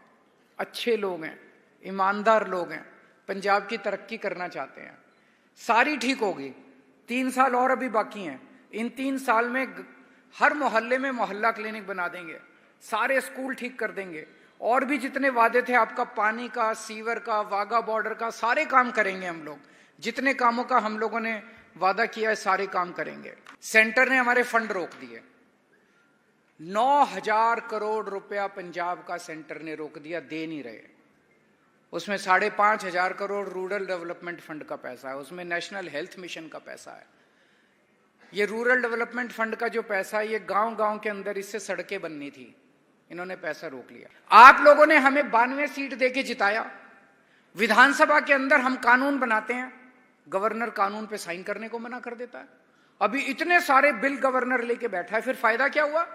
अच्छे लोग हैं ईमानदार लोग हैं पंजाब की तरक्की करना चाहते हैं। सारी ठीक होगी। तीन साल और अभी बाकी हैं। इन तीन साल में हर मोहल्ले में मोहल्ला क्लिनिक बना देंगे। सारे स्कूल ठीक कर देंगे। और भी जितने वादे थे, आपका पानी का, सीवर का वागा बॉर्डर का, सारे काम करेंगे हम लोग। जितने कामों का हम लोगों ने वादा किया है, सारे काम करेंगे। सेंटर ने हमारे फंड रोक दिए। नौ हज़ार करोड़ रुपया पंजाब का सेंटर ने रोक दिया, दे नहीं रहे। उसमें साढ़े पाँच हज़ार करोड़ रूरल डेवलपमेंट फंड का पैसा है, उसमें नेशनल हेल्थ मिशन का पैसा है। ये रूरल डेवलपमेंट फंड का जो पैसा है, ये गाँव गाँव के अंदर इससे सड़कें बननी थी। इन्होंने पैसा रोक लिया। आप लोगों ने हमें बानवे सीट देके जिताया। विधानसभा के अंदर हम कानून बनाते हैं। गवर्नर कानून पे साइन करने को मना कर देता है। अभी इतने सारे बिल गवर्नर लेके बैठा है, फिर फ़ायदा क्या हुआ?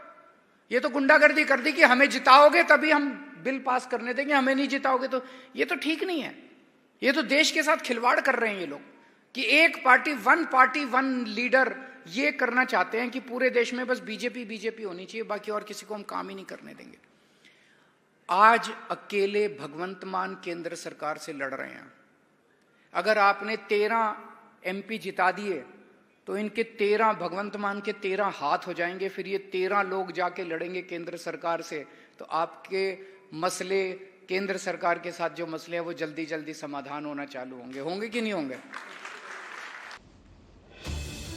ये तो गुंडागर्दी कर दी कि हमें जिताओगे तभी हम बिल पास करने देंगे, हमें नहीं जिताओगे तो। ये तो ठीक नहीं है। ये तो देश के साथ खिलवाड़ कर रहे हैं ये लोग कि एक party, one party, one leader ये करना चाहते हैं कि पूरे देश में बस बीजेपी बीजेपी होनी चाहिए, बाकी और किसी को हम काम ही नहीं करने देंगे। आज अकेले भगवंत मान केंद्र सरकार से लड़ रहे हैं। अगर आपने तेरह एमपी जिता दिए तो इनके तेरह, भगवंत मान के तेरह हाथ हो जाएँगे, फिर ये तेरह लोग जाके लड़ेंगे केंद्र सरकार से तो आपके मसले केंद्र सरकार के साथ जो मसले हैं वो जल्दी जल्दी समाधान होना चालू होंगे होंगे कि नहीं होंगे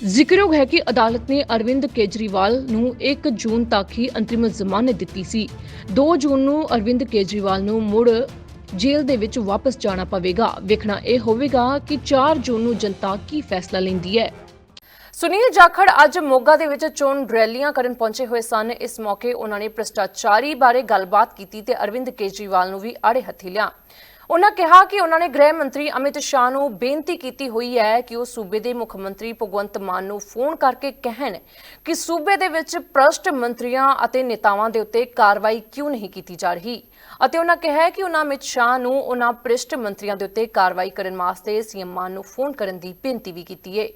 ਜ਼ਿਕਰਯੋਗ ਹੈ ਕਿ ਅਦਾਲਤ ਨੇ ਅਰਵਿੰਦ ਕੇਜਰੀਵਾਲ ਨੂੰ 1 ਜੂਨ ਤੱਕ ਹੀ ਅੰਤਰਿਮ ਜ਼ਮਾਨਤ ਦਿੱਤੀ ਸੀ 2 ਜੂਨ ਨੂੰ ਅਰਵਿੰਦ ਕੇਜਰੀਵਾਲ ਨੂੰ ਮੁੜ ਜੇਲ੍ਹ ਦੇ ਵਿੱਚ ਵਾਪਸ ਜਾਣਾ ਪਵੇਗਾ ਵੇਖਣਾ ਇਹ ਹੋਵੇਗਾ ਕਿ 4 ਜੂਨ ਨੂੰ ਜਨਤਾ ਕੀ ਫੈਸਲਾ ਲੈਂਦੀ ਹੈ ਸੁਨੀਲ ਜਾਖੜ ਅੱਜ ਮੋਗਾ ਦੇ ਵਿੱਚ ਚੋਣ ਰੈਲੀਆਂ ਕਰਨ ਪਹੁੰਚੇ ਹੋਏ ਸਨ। ਇਸ ਮੌਕੇ ਉਹਨਾਂ ਨੇ ਭ੍ਰਿਸ਼ਟਾਚਾਰੀ ਬਾਰੇ ਗੱਲਬਾਤ ਕੀਤੀ ਤੇ ਅਰਵਿੰਦ ਕੇਜਰੀਵਾਲ ਨੂੰ ਵੀ ਆੜੇ ਹੱਥੀ ਲਿਆ। ਉਹਨਾਂ ਕਿਹਾ ਕਿ ਉਹਨਾਂ ਨੇ ਗ੍ਰਹਿ ਮੰਤਰੀ ਅਮਿਤ ਸ਼ਾਹ ਨੂੰ ਬੇਨਤੀ ਕੀਤੀ ਹੋਈ ਹੈ ਕਿ ਉਹ ਸੂਬੇ ਦੇ ਮੁੱਖ ਮੰਤਰੀ ਭਗਵੰਤ ਮਾਨ ਨੂੰ ਫੋਨ ਕਰਕੇ ਕਹਿਣ ਕਿ ਸੂਬੇ ਦੇ ਵਿੱਚ ਭ੍ਰਸ਼ਟ ਮੰਤਰੀਆਂ ਅਤੇ ਨੇਤਾਵਾਂ ਦੇ ਉੱਤੇ ਕਾਰਵਾਈ ਕਿਉਂ ਨਹੀਂ ਕੀਤੀ ਜਾ ਰਹੀ ਅਤੇ ਉਹਨਾਂ ਕਿਹਾ ਕਿ ਉਹਨਾਂ ਅਮਿਤ ਸ਼ਾਹ ਨੂੰ ਉਹਨਾਂ ਭ੍ਰਿਸ਼ਟ ਮੰਤਰੀਆਂ ਦੇ ਉੱਤੇ ਕਾਰਵਾਈ ਕਰਨ ਵਾਸਤੇ ਸੀਐਮ ਮਾਨ ਨੂੰ ਫੋਨ ਕਰਨ ਦੀ ਬੇਨਤੀ ਵੀ ਕੀਤੀ ਹੈ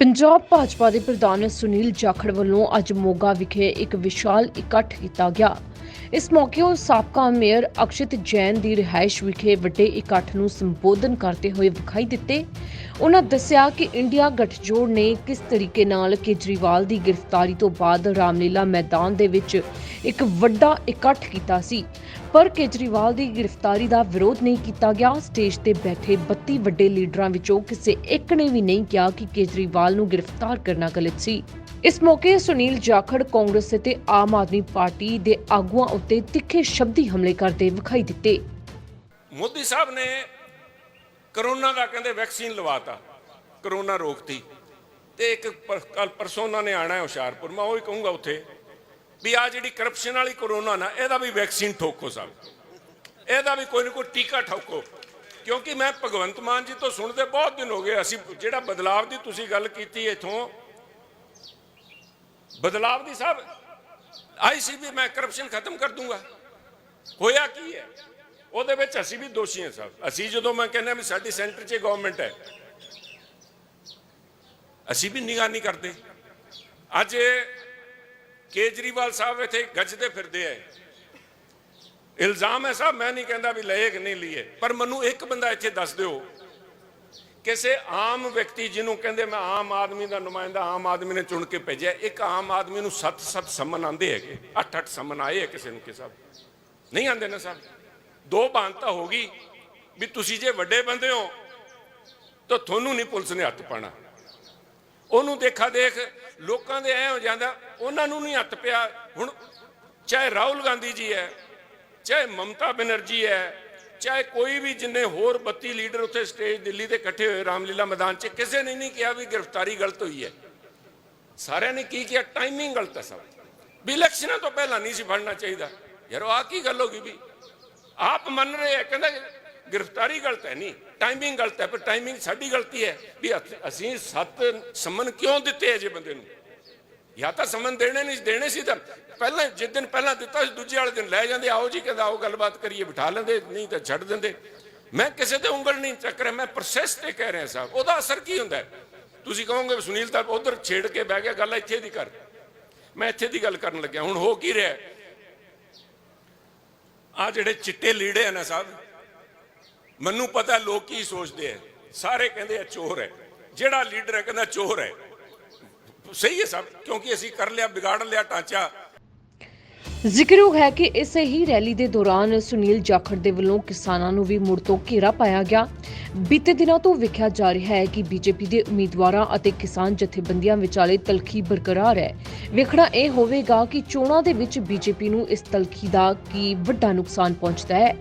ਪੰਜਾਬ ਭਾਜਪਾ ਦੇ ਪ੍ਰਧਾਨ ਸੁਨੀਲ ਜਾਖੜ ਵੱਲੋਂ ਅੱਜ ਮੋਗਾ ਵਿਖੇ ਇੱਕ ਵਿਸ਼ਾਲ ਇਕੱਠ ਕੀਤਾ ਗਿਆ। ਇਸ ਮੌਕੇ ਉਹ ਸਾਬਕਾ ਮੇਅਰ ਅਕਸ਼ਿਤ ਜੈਨ ਦੀ ਰਿਹਾਇਸ਼ ਵਿਖੇ ਵੱਡੇ ਇਕੱਠ ਨੂੰ ਸੰਬੋਧਨ ਕਰਦੇ ਹੋਏ ਵਿਖਾਈ ਦਿੱਤੇ। ਉਹਨਾਂ ਦੱਸਿਆ ਕਿ ਇੰਡੀਆ ਗਠਜੋੜ ਨੇ ਕਿਸ ਤਰੀਕੇ ਨਾਲ ਕੇਜਰੀਵਾਲ ਦੀ ਗ੍ਰਿਫਤਾਰੀ ਤੋਂ ਬਾਅਦ ਰਾਮਲੀਲਾ ਮੈਦਾਨ ਦੇ ਵਿੱਚ ਇੱਕ ਵੱਡਾ ਇਕੱਠ ਕੀਤਾ ਸੀ, ਪਰ ਕੇਜਰੀਵਾਲ ਦੀ ਗ੍ਰਿਫਤਾਰੀ ਦਾ ਵਿਰੋਧ ਨਹੀਂ ਕੀਤਾ ਗਿਆ। ਸਟੇਜ ਤੇ ਬੈਠੇ 32 ਵੱਡੇ ਲੀਡਰਾਂ ਵਿੱਚੋਂ ਕਿਸੇ ਇੱਕ ਨੇ ਵੀ ਨਹੀਂ ਕਿਹਾ ਕਿ ਕੇਜਰੀਵਾਲ ਨੂੰ ਗ੍ਰਿਫਤਾਰ ਕਰਨਾ ਗਲਤ ਸੀ। ਇਸ ਮੌਕੇ ਸੁਨੀਲ ਜਾਖੜ ਕਾਂਗਰਸ ਅਤੇ ਆਮ ਆਦਮੀ ਪਾਰਟੀ ਦੇ ਆਗੂਆਂ ਉੱਤੇ ਤਿੱਖੇ ਸ਼ਬਦੀ ਹਮਲੇ ਕਰਦੇ ਵਿਖਾਈ ਦਿੱਤੇ। ਮੋਦੀ ਸਾਹਿਬ ਨੇ ਕਰੋਨਾ ਦਾ ਕਹਿੰਦੇ ਵੈਕਸੀਨ ਲਵਾਤਾ। ਕਰੋਨਾ ਰੋਕਤੀ। ਤੇ ਇੱਕ ਕੱਲ ਪਰਸੋਂ ਉਹਨਾਂ ਨੇ ਆਣਾ ਹੈ ਹੁਸ਼ਿਆਰਪੁਰ। ਮੈਂ ਉਹ ਹੀ ਕਹੂੰਗਾ ਉੱਥੇ ਵੀ ਆ ਜਿਹੜੀ ਕਰਪਸ਼ਨ ਵਾਲੀ ਕਰੋਨਾ ਨਾ, ਇਹਦਾ ਵੀ ਵੈਕਸੀਨ ਠੋਕੋ ਸਭ। ਇਹਦਾ ਵੀ ਕੋਈ ਨਾ ਕੋਈ ਟੀਕਾ ਠੋਕੋ। ਕਿਉਂਕਿ ਮੈਂ ਭਗਵੰਤ ਮਾਨ ਜੀ ਤੋਂ ਸੁਣਦੇ ਬਹੁਤ ਦਿਨ ਹੋ ਗਏ। ਅਸੀਂ ਜਿਹੜਾ ਬਦਲਾਵ ਦੀ ਤੁਸੀਂ ਗੱਲ ਕੀਤੀ ਇਥੋਂ ਬਦਲਾਵ ਦੀ ਸਾਹਿਬ ਆਈ ਸੀ ਵੀ ਮੈਂ ਕਰਪਸ਼ਨ ਖਤਮ ਕਰ ਦੂੰਗਾ ਹੋਇਆ ਕੀ ਹੈ ਉਹਦੇ ਵਿੱਚ ਅਸੀਂ ਵੀ ਦੋਸ਼ੀ ਹਾਂ ਸਾਹਿਬ ਅਸੀਂ ਜਦੋਂ ਮੈਂ ਕਹਿੰਦਾ ਵੀ ਸਾਡੀ ਸੈਂਟਰ 'ਚ ਗਵਰਨਮੈਂਟ ਹੈ ਅਸੀਂ ਵੀ ਨਿਗਾਹ ਨਹੀਂ ਕਰਦੇ ਅੱਜ ਕੇਜਰੀਵਾਲ ਸਾਹਿਬ ਇੱਥੇ ਗੱਜਦੇ ਫਿਰਦੇ ਐ ਇਲਜ਼ਾਮ ਹੈ ਸਾਹਿਬ ਮੈਂ ਨਹੀਂ ਕਹਿੰਦਾ ਵੀ ਲਏ ਕਿ ਨਹੀਂ ਲਈਏ ਪਰ ਮੈਨੂੰ ਇੱਕ ਬੰਦਾ ਇੱਥੇ ਦੱਸ ਦਿਓ ਕਿਸੇ ਆਮ ਵਿਅਕਤੀ ਜਿਹਨੂੰ ਕਹਿੰਦੇ ਮੈਂ ਆਮ ਆਦਮੀ ਦਾ ਨੁਮਾਇੰਦਾ ਆਮ ਆਦਮੀ ਨੇ ਚੁਣ ਕੇ ਭੇਜਿਆ, ਇੱਕ ਆਮ ਆਦਮੀ ਨੂੰ ਸੱਤ ਸੱਤ ਸੰਮਨ ਆਂਦੇ ਹੈਗੇ ਅੱਠ ਅੱਠ ਸੰਮਨ ਆਏ ਹੈ ਕਿਸੇ ਨੂੰ ਕਿ ਸਾਹਿਬ। ਨਹੀਂ ਆਂਦੇ ਨਾ ਸਾਹਿਬ। ਦੋ ਬਾਂਤਾ ਹੋ ਗਈ ਵੀ ਤੁਸੀਂ ਜੇ ਵੱਡੇ ਬੰਦੇ ਹੋ, ਤਾਂ ਤੁਹਾਨੂੰ ਨਹੀਂ ਪੁਲਿਸ ਨੇ ਹੱਥ ਪਾਣਾ ਉਹਨੂੰ ਦੇਖਾ ਦੇਖ, ਲੋਕਾਂ ਦੇ ਐ ਹੋ ਜਾਂਦਾ, ਉਹਨਾਂ ਨੂੰ ਨਹੀਂ ਹੱਥ ਪਿਆ। ਹੁਣ ਚਾਹੇ ਰਾਹੁਲ ਗਾਂਧੀ ਜੀ ਹੈ, ਚਾਹੇ ਮਮਤਾ ਬਨਰਜੀ ਹੈ ਚਾਹੇ ਕੋਈ ਵੀ ਜਿੰਨੇ ਹੋਰ 32 ਲੀਡਰ ਉੱਥੇ ਸਟੇਜ ਦਿੱਲੀ ਤੇ ਇਕੱਠੇ ਹੋਏ, ਰਾਮਲੀਲਾ ਮੈਦਾਨ 'ਚ, ਕਿਸੇ ਨੇ ਨਹੀਂ ਕਿਹਾ ਵੀ ਗ੍ਰਿਫਤਾਰੀ ਗਲਤ ਹੋਈ ਹੈ। ਸਾਰਿਆਂ ਨੇ ਕੀ ਕਿਹਾ? ਟਾਈਮਿੰਗ ਗਲਤ ਹੈ ਸਭ। ਵੀ ਇਲੈਕਸ਼ਨਾਂ ਤੋਂ ਪਹਿਲਾਂ ਨਹੀਂ ਸੀ ਫੜਨਾ ਚਾਹੀਦਾ। ਯਾਰ ਆ ਕੀ ਗੱਲ ਹੋ ਗਈ ਵੀ? ਆਪ ਮੰਨ ਰਹੇ ਹੈ ਕਹਿੰਦਾ ਗ੍ਰਿਫਤਾਰੀ ਗਲਤ ਹੈ, ਨਹੀਂ ਟਾਈਮਿੰਗ ਗਲਤ ਹੈ, ਪਰ ਟਾਈਮਿੰਗ ਸਾਡੀ ਗਲਤੀ ਹੈ ਵੀ ਅਸੀਂ ਸੱਤ ਸਮਨ ਕਿਉਂ ਦਿੱਤੇ ਅਜੇ ਬੰਦੇ ਨੂੰ? ਜਾਂ ਤਾਂ ਸਮਨ ਦੇਣੇ ਨਹੀਂ, ਦੇਣੇ ਸੀ ਤਾਂ ਪਹਿਲਾਂ, ਜਿਸ ਦਿਨ ਪਹਿਲਾਂ ਦਿੱਤਾ ਸੀ, ਦੂਜੇ ਵਾਲੇ ਦਿਨ ਲੈ ਜਾਂਦੇ, ਆਓ ਜੀ, ਕਹਿੰਦਾ ਆਓ, ਗੱਲਬਾਤ ਕਰੀਏ, ਬਿਠਾ ਲੈਂਦੇ, ਨਹੀਂ ਤਾਂ ਛੱਡ ਦਿੰਦੇ। ਮੈਂ ਕਿਸੇ ਤੇ ਉਂਗਲ ਨਹੀਂ ਚੱਕ ਰਿਹਾ, ਮੈਂ ਪ੍ਰੋਸੈਸ ਤੇ ਕਹਿ ਰਿਹਾ ਸਾਹਿਬ, ਉਹਦਾ ਅਸਰ ਕੀ ਹੁੰਦਾ ਤੁਸੀਂ ਕਹੋਗੇ ਸੁਨੀਲ ਤਾਂ ਉਧਰ ਛੇੜ ਕੇ ਬਹਿ ਗਿਆ, ਗੱਲ ਇੱਥੇ ਦੀ ਕਰ। ਮੈਂ ਇੱਥੇ ਦੀ ਗੱਲ ਕਰਨ ਲੱਗਿਆ, ਹੁਣ ਹੋ ਕੀ ਰਿਹਾ ਆ ਜਿਹੜੇ ਚਿੱਟੇ ਲੀੜੇ ਆ ਨਾ ਸਾਹਿਬ, ਮੈਨੂੰ ਪਤਾ ਲੋਕ ਕੀ ਸੋਚਦੇ ਆ। ਸਾਰੇ ਕਹਿੰਦੇ ਆ ਚੋਰ ਹੈ। ਜਿਹੜਾ ਲੀਡਰ ਹੈ, ਕਹਿੰਦਾ ਚੋਰ ਹੈ। ਸਹੀ ਹੈ ਸਭ ਕਿਉਂਕਿ ਅਸੀਂ ਕਰ ਲਿਆ, ਵਿਗਾੜ ਲਿਆ, ਢਾਂਚਾ। ਜ਼ਿਕਰਯੋਗ ਹੈ ਕਿ ਇਸੇ ਹੀ ਰੈਲੀ ਦੇ ਦੌਰਾਨ ਸੁਨੀਲ ਜਾਖੜ ਦੇ ਵੱਲੋਂ ਕਿਸਾਨਾਂ ਨੂੰ ਵੀ ਮੁੜ ਤੋਂ ਘੇਰਾ ਪਾਇਆ ਗਿਆ। ਬੀਤੇ ਦਿਨਾਂ ਤੋਂ ਵੇਖਿਆ ਜਾ ਰਿਹਾ ਹੈ ਕਿ ਬੀਜੇਪੀ ਦੇ ਉਮੀਦਵਾਰਾਂ ਅਤੇ ਕਿਸਾਨ ਜਥੇਬੰਦੀਆਂ ਵਿਚਾਲੇ ਤਲਖੀ ਬਰਕਰਾਰ ਹੈ। ਵੇਖਣਾ ਇਹ ਹੋਵੇਗਾ ਕਿ ਚੋਣਾਂ ਦੇ ਵਿੱਚ ਬੀਜੇਪੀ ਨੂੰ ਇਸ ਤਲਖੀ ਦਾ ਕੀ ਵੱਡਾ ਨੁਕਸਾਨ ਪਹੁੰਚਦਾ ਹੈ।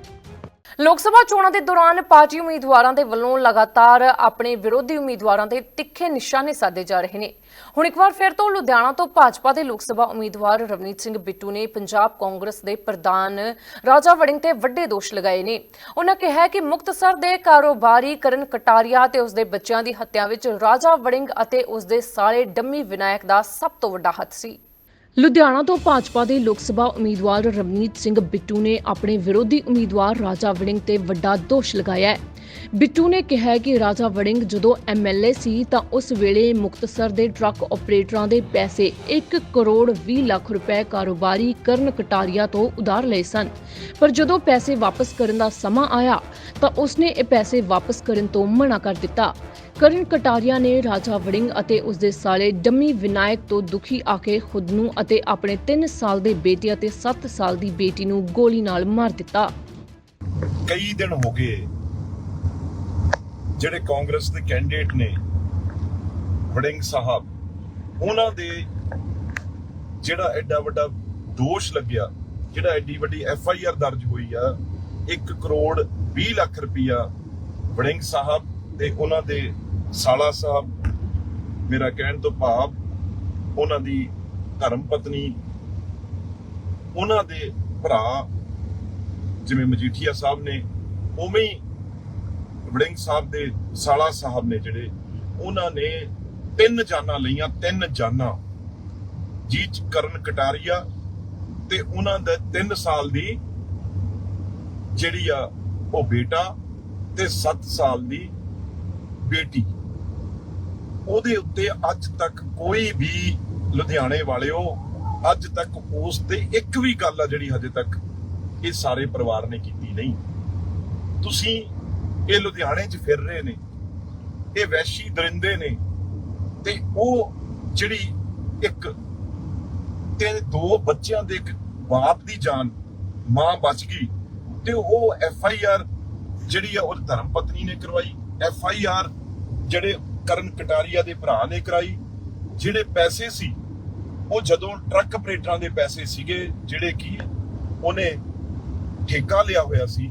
ਲੋਕ ਸਭਾ ਚੋਣਾਂ ਦੇ ਦੌਰਾਨ ਪਾਰਟੀ ਉਮੀਦਵਾਰਾਂ ਦੇ ਵੱਲੋਂ ਲਗਾਤਾਰ ਆਪਣੇ ਵਿਰੋਧੀ ਉਮੀਦਵਾਰਾਂ ਦੇ ਤਿੱਖੇ ਨਿਸ਼ਾਨੇ ਸਾਧੇ ਜਾ ਰਹੇ ਨੇ। ਹੁਣ ਇੱਕ ਵਾਰ ਫਿਰ ਤੋਂ ਲੁਧਿਆਣਾ ਤੋਂ ਭਾਜਪਾ ਦੇ ਲੋਕ ਸਭਾ ਉਮੀਦਵਾਰ ਰਵਨੀਤ ਸਿੰਘ ਬਿੱਟੂ ਨੇ ਪੰਜਾਬ ਕਾਂਗਰਸ ਦੇ ਪ੍ਰਧਾਨ ਰਾਜਾ ਵੜਿੰਗ ਤੇ ਵੱਡੇ ਦੋਸ਼ ਲਗਾਏ ਨੇ। ਉਹਨਾਂ ਕਿਹਾ ਕਿ ਮੁਕਤਸਰ ਦੇ ਕਾਰੋਬਾਰੀ ਕਰਨ ਕਟਾਰੀਆ ਤੇ ਉਸਦੇ ਬੱਚਿਆਂ ਦੀ ਹੱਤਿਆ ਵਿੱਚ ਰਾਜਾ ਵੜਿੰਗ ਅਤੇ ਉਸਦੇ ਸਾਰੇ ਡੰਮੀ ਵਿਨਾਇਕ ਦਾ ਸਭ ਤੋਂ ਵੱਡਾ ਹੱਥ ਸੀ। ਲੁਧਿਆਣਾ ਤੋਂ ਭਾਜਪਾ ਦੇ ਲੋਕ ਸਭਾ ਉਮੀਦਵਾਰ ਰਵਨੀਤ ਸਿੰਘ ਬਿੱਟੂ ਨੇ ਆਪਣੇ ਵਿਰੋਧੀ ਉਮੀਦਵਾਰ ਰਾਜਾ ਵੜਿੰਗ ਤੇ ਵੱਡਾ ਦੋਸ਼ ਲਗਾਇਆ ਹੈ। ਬਿੱਟੂ ਨੇ ਕਿਹਾ ਕਿ ਰਾਜਾ ਵੜਿੰਗ ਜਦੋਂ ਐਮਐਲਏ ਸੀ ਤਾਂ ਉਸ ਵੇਲੇ ਮੁਕਤਸਰ ਦੇ ਟਰੱਕ ਆਪਰੇਟਰਾਂ ਦੇ ਪੈਸੇ 1 ਕਰੋੜ 20 ਲੱਖ ਰੁਪਏ ਕਾਰੋਬਾਰੀ ਕਰਨ ਕਟਾਰੀਆ ਤੋਂ ਉਧਾਰ ਲਏ ਸਨ। ਪਰ ਜਦੋਂ ਪੈਸੇ ਵਾਪਸ ਕਰਨ ਦਾ ਸਮਾਂ ਆਇਆ ਤਾਂ ਉਸਨੇ ਇਹ ਪੈਸੇ ਵਾਪਸ ਕਰਨ ਤੋਂ ਮਨਾ ਕਰ ਦਿੱਤਾ। ਕਰਨ ਕਟਾਰੀਆ ਨੇ ਰਾਜਾ ਵੜਿੰਗ ਅਤੇ ਉਸ ਦੇ ਸਾਲੇ ਡੰਮੀ ਵਿਨਾਇਕ ਤੋਂ ਦੁਖੀ ਆ ਕੇ ਖੁਦ ਨੂੰ ਅਤੇ ਆਪਣੇ 3 ਸਾਲ ਦੇ ਬੇਟੇ ਅਤੇ 7 ਸਾਲ ਦੀ ਬੇਟੀ ਨੂੰ ਗੋਲੀ ਨਾਲ ਮਾਰ ਦਿੱਤਾ। ਕਈ ਦਿਨ ਹੋ ਗਏ ਜਿਹੜੇ ਕਾਂਗਰਸ ਦੇ ਕੈਂਡੀਡੇਟ ਨੇ, ਵੜਿੰਗ ਸਾਹਿਬ, ਉਹਨਾਂ ਦੇ ਜਿਹੜਾ ਐਡਾ ਵੱਡਾ ਦੋਸ਼ ਲੱਗਿਆ, ਜਿਹੜਾ ਐਡੀ ਵੱਡੀ ਐਫ ਆਈ ਆਰ ਦਰਜ ਹੋਈ ਆ 1 ਕਰੋੜ 20 ਲੱਖ ਰੁਪਈਆ ਵੜਿੰਗ ਸਾਹਿਬ ਤੇ ਉਹਨਾਂ ਦੇ ਸਾਲਾ ਸਾਹਿਬ, ਮੇਰਾ ਕਹਿਣ ਤੋਂ ਭਾਵ ਉਹਨਾਂ ਦੀ ਧਰਮ ਪਤਨੀ, ਉਹਨਾਂ ਦੇ ਭਰਾ, ਜਿਵੇਂ ਮਜੀਠੀਆ ਸਾਹਿਬ ਨੇ, ਉਵੇਂ ਹੀ ਵੜਿੰਗ ਸਾਹਿਬ ਦੇ ਸਾਲਾ ਸਾਹਿਬ ਨੇ ਜਿਹੜੇ, ਉਹਨਾਂ ਨੇ ਤਿੰਨ ਜਾਨਾਂ ਲਈਆਂ, ਤਿੰਨ ਜਾਨਾਂ। ਜੀਚ ਕਰਨ ਕਟਾਰੀਆ ਤੇ ਉਹਨਾਂ ਦਾ 3 ਸਾਲ ਦੀ ਜਿਹੜੀ ਆ ਉਹ ਬੇਟਾ ਤੇ 7 ਸਾਲ ਦੀ ਬੇਟੀ। ਉਹਦੇ ਉੱਤੇ ਅੱਜ ਤੱਕ ਕੋਈ ਵੀ ਲੁਧਿਆਣੇ ਵਾਲਿਓ, ਅੱਜ ਤੱਕ ਉਸ ਤੇ ਇੱਕ ਵੀ ਗੱਲ ਆ ਜਿਹੜੀ ਹਜੇ ਤੱਕ ਇਹ ਸਾਰੇ ਪਰਿਵਾਰ ਨੇ ਕੀਤੀ ਨਹੀਂ। ਤੁਸੀਂ ਇਹ ਲੁਧਿਆਣੇ 'ਚ ਫਿਰ ਰਹੇ ਨੇ, ਇਹ ਵੈਸ਼ੀ ਦਰਿੰਦੇ ਨੇ ਤੇ ਉਹ ਜਿਹੜੀ ਇੱਕ ਤੇ ਦੋ ਬੱਚਿਆਂ ਦੇ ਇੱਕ ਬਾਪ ਦੀ ਜਾਨ ਮਾਂ ਬਚ ਗਈ ਤੇ ਉਹ ਐਫ ਆਈ ਆਰ ਜਿਹੜੀ ਆ ਉਹ ਧਰਮ ਪਤਨੀ ਨੇ ਕਰਵਾਈ, ਐਫ ਆਈ ਆਰ ਜਿਹੜੇ ਕਰਨ ਕਟਾਰੀਆ ਦੇ ਭਰਾ ਨੇ ਕਰਾਈ, ਜਿਹੜੇ ਪੈਸੇ ਸੀ, ਉਹ ਜਦੋਂ ਟਰੱਕ ਆਪਰੇਟਰਾਂ ਦੇ ਪੈਸੇ ਸੀਗੇ, ਜਿਹੜੇ ਕੀ ਉਹਨੇ ਠੇਕਾ ਲਿਆ ਹੋਇਆ ਸੀ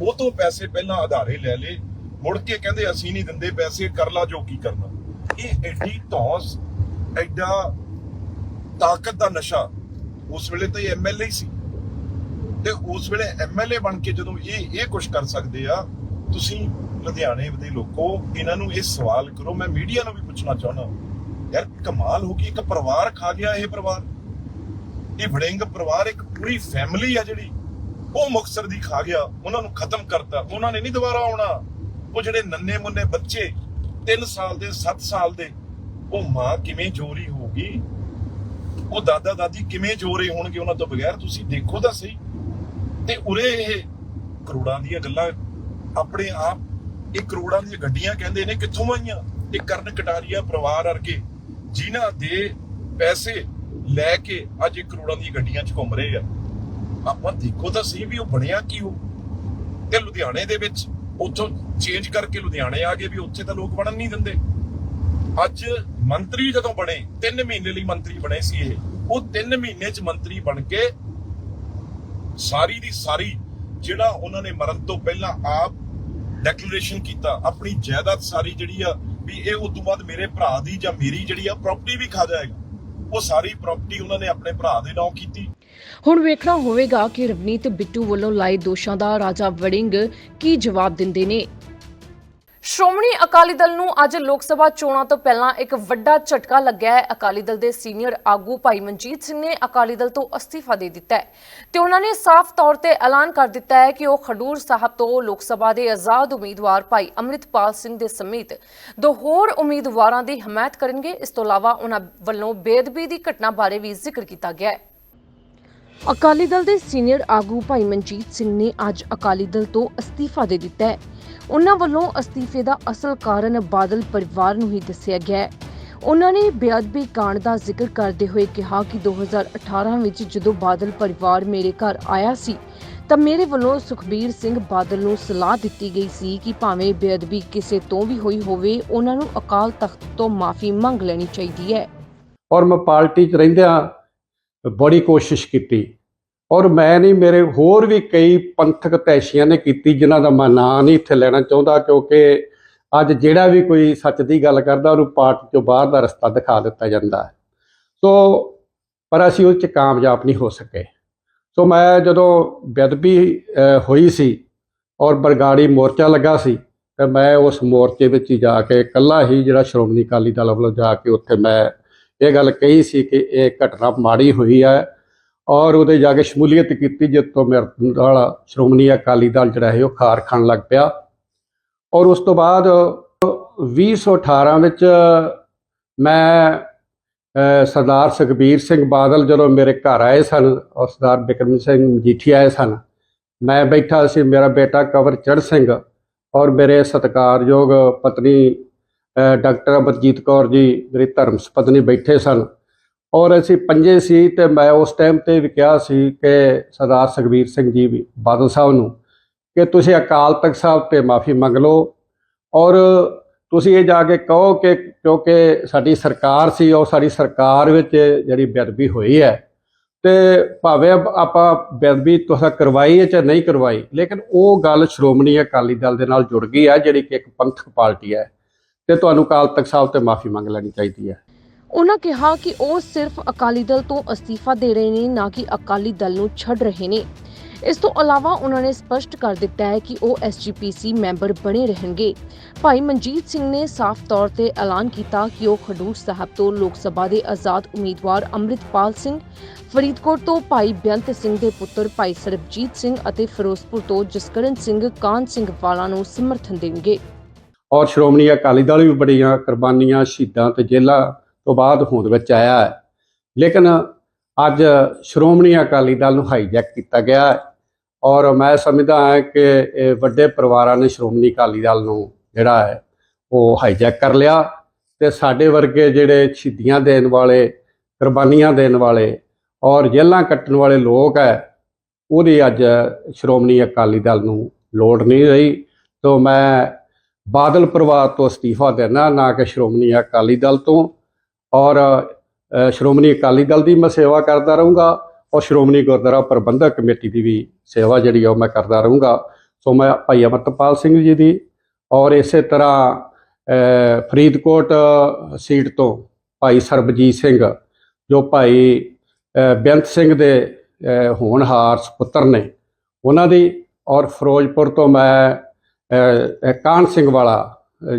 ਉਹ ਤੋਂ ਪੈਸੇ ਪਹਿਲਾਂ ਆਧਾਰੇ ਲੈ ਲੇ ਮੁੜ ਕੇ ਕਹਿੰਦੇ ਅਸੀਂ ਨਹੀਂ ਦਿੰਦੇ ਪੈਸੇ, ਕਰ ਲਾ ਜੋ ਕੀ ਕਰਨਾ। ਇਹ ਐਡੀ ਧੌਸ, ਐਡਾ ਤਾਕਤ ਦਾ ਨਸ਼ਾ ਉਸ ਵੇਲੇ ਤਾਂ ਇਹ ਐਮਐਲਏ ਸੀ। ਤੇ ਉਸ ਵੇਲੇ ਐਮਐਲਏ ਬਣ ਕੇ ਜਦੋਂ ਇਹ ਇਹ ਕੁਝ ਕਰ ਸਕਦੇ ਆ, ਤੁਸੀਂ ਲੁਧਿਆਣੇ ਦੇ ਲੋਕੋ, ਇਹਨਾਂ ਨੂੰ ਇਹ ਸਵਾਲ ਕਰੋ। ਮੈਂ ਮੀਡੀਆ ਨੂੰ ਵੀ ਪੁੱਛਣਾ ਚਾਹੁੰਦਾ ਯਾਰ ਕਮਾਲ ਹੋ ਗਈ, ਇੱਕ ਪਰਿਵਾਰ ਖਾ ਗਿਆ ਇਹ ਪਰਿਵਾਰ। ਇਹ ਵੜਿੰਗ ਪਰਿਵਾਰ ਇੱਕ ਪੂਰੀ ਫੈਮਿਲੀ ਆ ਜਿਹੜੀ। ਉਹ ਮੁਕਤਸਰ ਦੀ ਖਾ ਗਿਆ, ਉਹਨਾਂ ਨੂੰ ਖਤਮ ਕਰਤਾ। ਉਹਨਾਂ ਨੇ ਨਹੀਂ ਦੁਬਾਰਾ ਆਉਣਾ। ਉਹ ਜਿਹੜੇ ਨੰਨੇ ਮੁੰਨੇ ਬੱਚੇ 3 ਸਾਲ ਦੇ 7 ਸਾਲ ਦੇ, ਉਹ ਮਾਂ ਕਿਵੇਂ ਜੋਰੀ ਹੋਊਗੀ? ਉਹ ਦਾਦਾ ਦਾਦੀ ਕਿਵੇਂ ਜੋਰੇ ਹੋਣਗੇ ਉਹਨਾਂ ਤੋਂ ਬਗੈਰ? ਤੁਸੀਂ ਦੇਖੋ ਤਾਂ ਸਹੀ। ਤੇ ਉਰੇ ਇਹ ਕਰੋੜਾਂ ਦੀਆਂ ਗੱਲਾਂ ਆਪਣੇ ਆਪ, ਇਹ ਕਰੋੜਾਂ ਦੀਆਂ ਗੱਡੀਆਂ ਕਹਿੰਦੇ ਨੇ ਕਿੱਥੋਂ ਆਈਆਂ? ਇਹ ਕਰਨ ਕਟਾਰੀਆ ਪਰਿਵਾਰ ਵਰਗੇ, ਜਿਨ੍ਹਾਂ ਦੇ ਪੈਸੇ ਲੈ ਕੇ ਅੱਜ ਇਹ ਕਰੋੜਾਂ ਦੀਆਂ ਗੱਡੀਆਂ 'ਚ ਘੁੰਮ ਰਹੇ ਆ। ਆਪਾਂ ਦੇਖੋ ਤਾਂ ਸਹੀ ਵੀ ਉਹ ਬਣਿਆ ਕੀ ਉਹ ਤੇ ਲੁਧਿਆਣੇ ਦੇ ਵਿੱਚ ਉੱਥੋਂ ਚੇਂਜ ਕਰਕੇ ਲੁਧਿਆਣੇ ਆ ਗਏ ਵੀ ਉੱਥੇ ਤਾਂ ਲੋਕ ਵੜਨ ਨਹੀਂ ਦਿੰਦੇ। ਅੱਜ ਮੰਤਰੀ ਜਦੋਂ ਬਣੇ 3 ਮਹੀਨੇ ਲਈ ਮੰਤਰੀ ਬਣੇ ਸੀ ਇਹ। ਉਹ 3 ਮਹੀਨੇ 'ਚ ਮੰਤਰੀ ਬਣ ਕੇ ਸਾਰੀ ਦੀ ਸਾਰੀ ਜਿਹੜਾ ਉਹਨਾਂ ਨੇ ਮਰਨ ਤੋਂ ਪਹਿਲਾਂ ਆਪ ਡੈਕਲੇਰੇਸ਼ਨ ਕੀਤਾ, ਆਪਣੀ ਜਾਇਦਾਦ ਸਾਰੀ ਜਿਹੜੀ ਆ ਵੀ ਇਹ ਉਸ ਤੋਂ ਬਾਅਦ ਮੇਰੇ ਭਰਾ ਦੀ ਜਾਂ ਮੇਰੀ ਜਿਹੜੀ ਆ ਪ੍ਰਾਪਰਟੀ ਵੀ ਖਾ ਜਾਏਗਾ। ਉਹ ਸਾਰੀ ਪ੍ਰਾਪਰਟੀ ਉਹਨਾਂ ਨੇ ਆਪਣੇ ਭਰਾ ਦੇ ਨਾਂ ਕੀਤੀ। ਹੁਣ ਵੇਖਣਾ ਹੋਵੇਗਾ ਕਿ ਰਵਨੀਤ ਬਿੱਟੂ ਵੱਲੋਂ ਲਾਏ ਦੋਸ਼ਾਂ ਦਾ ਰਾਜਾ ਵੜਿੰਗ ਕੀ ਜਵਾਬ ਦਿੰਦੇ ਨੇ। ਸ਼੍ਰੋਮਣੀ ਅਕਾਲੀ ਦਲ ਨੂੰ ਅੱਜ ਲੋਕ ਸਭਾ ਚੋਣਾਂ ਤੋਂ ਪਹਿਲਾਂ ਇੱਕ ਵੱਡਾ ਝਟਕਾ ਲੱਗਿਆ ਹੈ। ਅਕਾਲੀ ਦਲ ਦੇ ਸੀਨੀਅਰ ਆਗੂ ਭਾਈ ਮਨਜੀਤ ਸਿੰਘ ਨੇ ਅਕਾਲੀ ਦਲ ਤੋਂ ਅਸਤੀਫਾ ਦੇ ਦਿੱਤਾ ਹੈ ਤੇ ਉਹਨਾਂ ਨੇ ਸਾਫ਼ ਤੌਰ ਤੇ ਐਲਾਨ ਕਰ ਦਿੱਤਾ ਹੈ ਕਿ ਉਹ ਖਡੂਰ ਸਾਹਿਬ ਤੋਂ ਲੋਕ ਸਭਾ ਦੇ ਆਜ਼ਾਦ ਉਮੀਦਵਾਰ ਭਾਈ ਅੰਮ੍ਰਿਤਪਾਲ ਸਿੰਘ ਦੇ ਸਮੇਤ ਦੋ ਹੋਰ ਉਮੀਦਵਾਰਾਂ ਦੀ ਹਮਾਇਤ ਕਰਨਗੇ। ਇਸ ਤੋਂ ਇਲਾਵਾ ਉਹਨਾਂ ਵੱਲੋਂ ਬੇਦਬੀ ਦੀ ਘਟਨਾ ਬਾਰੇ ਵੀ ਜ਼ਿਕਰ ਕੀਤਾ ਗਿਆ ਹੈ। ਅਕਾਲੀ ਦਲ ਦੇ ਸੀਨੀਅਰ ਆਗੂ ਭਾਈ ਮਨਜੀਤ ਸਿੰਘ ਨੇ ਅੱਜ ਅਕਾਲੀ ਦਲ ਤੋਂ ਅਸਤੀਫਾ ਦੇ ਦਿੱਤਾ ਹੈ। ਉਹਨਾਂ ਵੱਲੋਂ ਅਸਤੀਫੇ ਦਾ ਅਸਲ ਕਾਰਨ ਬਾਦਲ ਪਰਿਵਾਰ ਨੂੰ ਹੀ ਦੱਸਿਆ ਗਿਆ ਹੈ। ਉਹਨਾਂ ਨੇ ਬੇਅਦਬੀ ਕਾਂਡ ਦਾ ਜ਼ਿਕਰ ਕਰਦੇ ਹੋਏ ਕਿਹਾ ਕਿ 2018 ਵਿੱਚ ਜਦੋਂ ਬਾਦਲ ਪਰਿਵਾਰ ਮੇਰੇ ਘਰ ਆਇਆ ਸੀ, ਤਾਂ ਮੇਰੇ ਵੱਲੋਂ ਸੁਖਬੀਰ ਸਿੰਘ ਬਾਦਲ ਨੂੰ ਸਲਾਹ ਦਿੱਤੀ ਗਈ ਸੀ ਕਿ ਭਾਵੇਂ ਬੇਅਦਬੀ ਕਿਸੇ ਤੋਂ ਵੀ ਹੋਈ ਹੋਵੇ, ਉਹਨਾਂ ਨੂੰ ਅਕਾਲ ਤਖਤ ਤੋਂ ਮਾਫੀ ਮੰਗ ਲੈਣੀ ਚਾਹੀਦੀ ਹੈ। ਔਰ ਮੈਂ ਪਾਰਟੀ 'ਚ ਰਹਿੰਦਿਆਂ ਬੜੀ ਕੋਸ਼ਿਸ਼ ਕੀਤੀ। ਔਰ ਮੈਂ ਨਹੀਂ, ਮੇਰੇ ਹੋਰ ਵੀ ਕਈ ਪੰਥਕ ਤੈਸ਼ੀਆਂ ਨੇ ਕੀਤੀ, ਜਿਨ੍ਹਾਂ ਦਾ ਮੈਂ ਨਾਂ ਨਹੀਂ ਇੱਥੇ ਲੈਣਾ ਚਾਹੁੰਦਾ, ਕਿਉਂਕਿ ਅੱਜ ਜਿਹੜਾ ਵੀ ਕੋਈ ਸੱਚ ਦੀ ਗੱਲ ਕਰਦਾ, ਉਹਨੂੰ ਪਾਰਟੀ ਤੋਂ ਬਾਹਰ ਦਾ ਰਸਤਾ ਦਿਖਾ ਦਿੱਤਾ ਜਾਂਦਾ ਹੈ। ਸੋ, ਪਰ ਅਸੀਂ ਉਹ 'ਚ ਕਾਮਯਾਬ ਨਹੀਂ ਹੋ ਸਕੇ। ਸੋ ਮੈਂ ਜਦੋਂ ਬੇਅਦਬੀ ਹੋਈ ਸੀ ਔਰ ਬਰਗਾੜੀ ਮੋਰਚਾ ਲੱਗਾ ਸੀ ਤੇ ਮੈਂ ਉਸ ਮੋਰਚੇ ਵਿੱਚ ਹੀ ਜਾ ਕੇ ਇਕੱਲਾ ਹੀ ਜਿਹੜਾ ਸ਼੍ਰੋਮਣੀ ਅਕਾਲੀ ਦਲ ਵੱਲੋਂ ਜਾ ਕੇ ਉੱਥੇ ਮੈਂ ਇਹ ਗੱਲ ਕਹੀ ਸੀ ਕਿ ਇਹ ਘਟਨਾ ਮਾੜੀ ਹੋਈ ਹੈ ਔਰ ਉਹਦੇ ਜਾ ਕੇ ਸ਼ਮੂਲੀਅਤ ਕੀਤੀ ਜਿਸ ਤੋਂ ਮੇਰੇ ਨਾਲ ਸ਼੍ਰੋਮਣੀ ਅਕਾਲੀ ਦਲ ਜਿਹੜਾ ਹੈ ਉਹ ਖਾਰ ਖਾਣ ਲੱਗ ਪਿਆ। ਔਰ ਉਸ ਤੋਂ ਬਾਅਦ 2018 ਵਿੱਚ ਮੈਂ ਸਰਦਾਰ ਸੁਖਬੀਰ ਸਿੰਘ ਬਾਦਲ ਜਦੋਂ ਮੇਰੇ ਘਰ ਆਏ ਸਨ ਔਰ ਸਰਦਾਰ ਬਿਕਰਮ ਸਿੰਘ ਮਜੀਠੀਆ ਆਏ ਸਨ, ਮੈਂ ਬੈਠਾ ਸੀ, ਮੇਰਾ ਬੇਟਾ ਕਵਰ ਚੜ ਸਿੰਘ ਔਰ ਮੇਰੇ ਸਤਿਕਾਰਯੋਗ ਪਤਨੀ ਡਾਕਟਰ ਅਮਰਜੀਤ ਕੌਰ ਜੀ ਮੇਰੀ ਧਰਮ ਸਪਤਨੀ ਬੈਠੇ ਸਨ। ਔਰ ਅਸੀਂ ਪੰਜੇ ਸੀ ਤੇ ਮੈਂ ਉਸ ਟਾਈਮ ਤੇ ਵੀ ਕਿਹਾ ਸੀ ਕਿ ਸਰਦਾਰ ਸੁਖਬੀਰ ਸਿੰਘ ਜੀ ਵੀ, ਬਾਦਲ ਸਾਹਿਬ ਨੂੰ, ਕਿ ਤੁਸੀਂ ਅਕਾਲ ਤਖਤ ਸਾਹਿਬ ਤੇ ਮਾਫੀ ਮੰਗ ਲਓ। ਔਰ ਤੁਸੀਂ ਇਹ ਜਾ ਕੇ ਕਹੋ ਕਿ ਕਿਉਂਕਿ ਸਾਡੀ ਸਰਕਾਰ ਸੀ ਉਹ ਸਾਡੀ ਸਰਕਾਰ ਵਿੱਚ ਜਿਹੜੀ ਬੇਅਦਬੀ ਹੋਈ ਹੈ, ਤੇ ਭਾਵੇਂ ਆਪਾਂ ਬੇਅਦਬੀ ਤੁਸੀਂ ਕਰਵਾਈ ਹੈ ਜਾਂ ਨਹੀਂ ਕਰਵਾਈ, ਲੇਕਿਨ ਉਹ ਗੱਲ ਸ਼੍ਰੋਮਣੀ ਅਕਾਲੀ ਦਲ ਦੇ ਨਾਲ ਜੁੜ ਗਈ ਹੈ, ਜਿਹੜੀ ਕਿ ਇੱਕ ਪੰਥਕ ਪਾਰਟੀ ਹੈ। ਤੇ ਤੁਹਾਨੂੰ ਅਕਾਲ ਤਖਤ ਸਾਹਿਬ ਤੇ ਮਾਫੀ ਮੰਗ ਲੈਣੀ ਚਾਹੀਦੀ ਹੈ। ਉਹਨਾਂ ਕਿਹਾ ਕਿ ਉਹ ਸਿਰਫ ਅਕਾਲੀ ਦਲ ਤੋਂ ਅਸਤੀਫਾ ਦੇ ਰਹੇ ਨੇ, ਨਾ ਕਿ ਅਕਾਲੀ ਦਲ ਨੂੰ ਛੱਡ ਰਹੇ ਨੇ। ਇਸ ਤੋਂ ਇਲਾਵਾ ਉਹਨਾਂ ਨੇ ਸਪਸ਼ਟ ਕਰ ਦਿੱਤਾ ਹੈ ਕਿ ਉਹ ਐਸਜੀਪੀਸੀ ਮੈਂਬਰ ਬਣੇ ਰਹਿਣਗੇ। ਭਾਈ ਮਨਜੀਤ ਸਿੰਘ ਨੇ ਸਾਫ਼ ਤੌਰ ਤੇ ਐਲਾਨ ਕੀਤਾ ਕਿ ਉਹ ਖਡੂਰ ਸਾਹਿਬ ਤੋਂ ਲੋਕ ਸਭਾ ਦੇ ਆਜ਼ਾਦ ਉਮੀਦਵਾਰ ਅੰਮ੍ਰਿਤਪਾਲ ਸਿੰਘ, ਫਰੀਦਕੋਟ ਤੋਂ ਭਾਈ ਬੇਅੰਤ ਸਿੰਘ ਦੇ ਪੁੱਤਰ ਭਾਈ ਸਰਬਜੀਤ ਸਿੰਘ ਅਤੇ ਫਿਰੋਜ਼ਪੁਰ ਤੋਂ ਜਸਕਰਨ ਸਿੰਘ ਕਾਨ ਸਿੰਘ ਵਾਲਾ ਨੂੰ ਸਮਰਥਨ ਦੇਣਗੇ। ਔਰ ਸ਼੍ਰੋਮਣੀ ਅਕਾਲੀ ਦਲ ਵੀ ਬੜੀਆਂ ਕੁਰਬਾਨੀਆਂ ਸ਼ਹੀਦਾਂ ਤੇ ਜੇਲ੍ਹਾਂ ਤੋਂ ਬਾਅਦ ਹੋਂਦ ਵਿੱਚ ਆਇਆ ਹੈ। ਲੇਕਿਨ ਅੱਜ ਸ਼੍ਰੋਮਣੀ ਅਕਾਲੀ ਦਲ ਨੂੰ ਹਾਈਜੈਕ ਕੀਤਾ ਗਿਆ ਹੈ ਔਰ ਮੈਂ ਸਮਝਦਾ ਹਾਂ ਕਿ ਇਹ ਵੱਡੇ ਪਰਿਵਾਰਾਂ ਨੇ ਸ਼੍ਰੋਮਣੀ ਅਕਾਲੀ ਦਲ ਨੂੰ ਜਿਹੜਾ ਹੈ ਉਹ ਹਾਈਜੈਕ ਕਰ ਲਿਆ ਤੇ ਸਾਡੇ ਵਰਗੇ ਜਿਹੜੇ ਸ਼ਹੀਦੀਆਂ ਦੇਣ ਵਾਲੇ, ਕੁਰਬਾਨੀਆਂ ਦੇਣ ਵਾਲੇ ਔਰ ਜੇਲ੍ਹਾਂ ਕੱਟਣ ਵਾਲੇ ਲੋਕ ਹੈ, ਉਹਦੀ ਅੱਜ ਸ਼੍ਰੋਮਣੀ ਅਕਾਲੀ ਦਲ ਨੂੰ ਲੋੜ ਨਹੀਂ ਰਹੀ। ਤੋਂ ਮੈਂ ਬਾਦਲ ਪਰਿਵਾਰ ਤੋਂ ਅਸਤੀਫਾ ਦੇਣਾ, ਨਾ ਕਿ ਸ਼੍ਰੋਮਣੀ ਅਕਾਲੀ ਦਲ ਤੋਂ। ਔਰ ਸ਼੍ਰੋਮਣੀ ਅਕਾਲੀ ਦਲ ਦੀ ਮੈਂ ਸੇਵਾ ਕਰਦਾ ਰਹੂੰਗਾ ਔਰ ਸ਼੍ਰੋਮਣੀ ਗੁਰਦੁਆਰਾ ਪ੍ਰਬੰਧਕ ਕਮੇਟੀ ਦੀ ਵੀ ਸੇਵਾ ਜਿਹੜੀ ਆ ਉਹ ਮੈਂ ਕਰਦਾ ਰਹੂੰਗਾ। ਸੋ ਮੈਂ ਭਾਈ ਅਮਰਤਪਾਲ ਸਿੰਘ ਜੀ ਦੀ ਔਰ ਇਸੇ ਤਰ੍ਹਾਂ ਫਰੀਦਕੋਟ ਸੀਟ ਤੋਂ ਭਾਈ ਸਰਬਜੀਤ ਸਿੰਘ, ਜੋ ਭਾਈ ਬੇਅੰਤ ਸਿੰਘ ਦੇ ਹੋਣਹਾਰ ਸੁਪੁੱਤਰ ਨੇ। ਉਹਨਾਂ ਦੀ ਔਰ ਫਿਰੋਜ਼ਪੁਰ ਤੋਂ ਮੈਂ ਅ, ਸਿੰਘ ਵਾਲਾ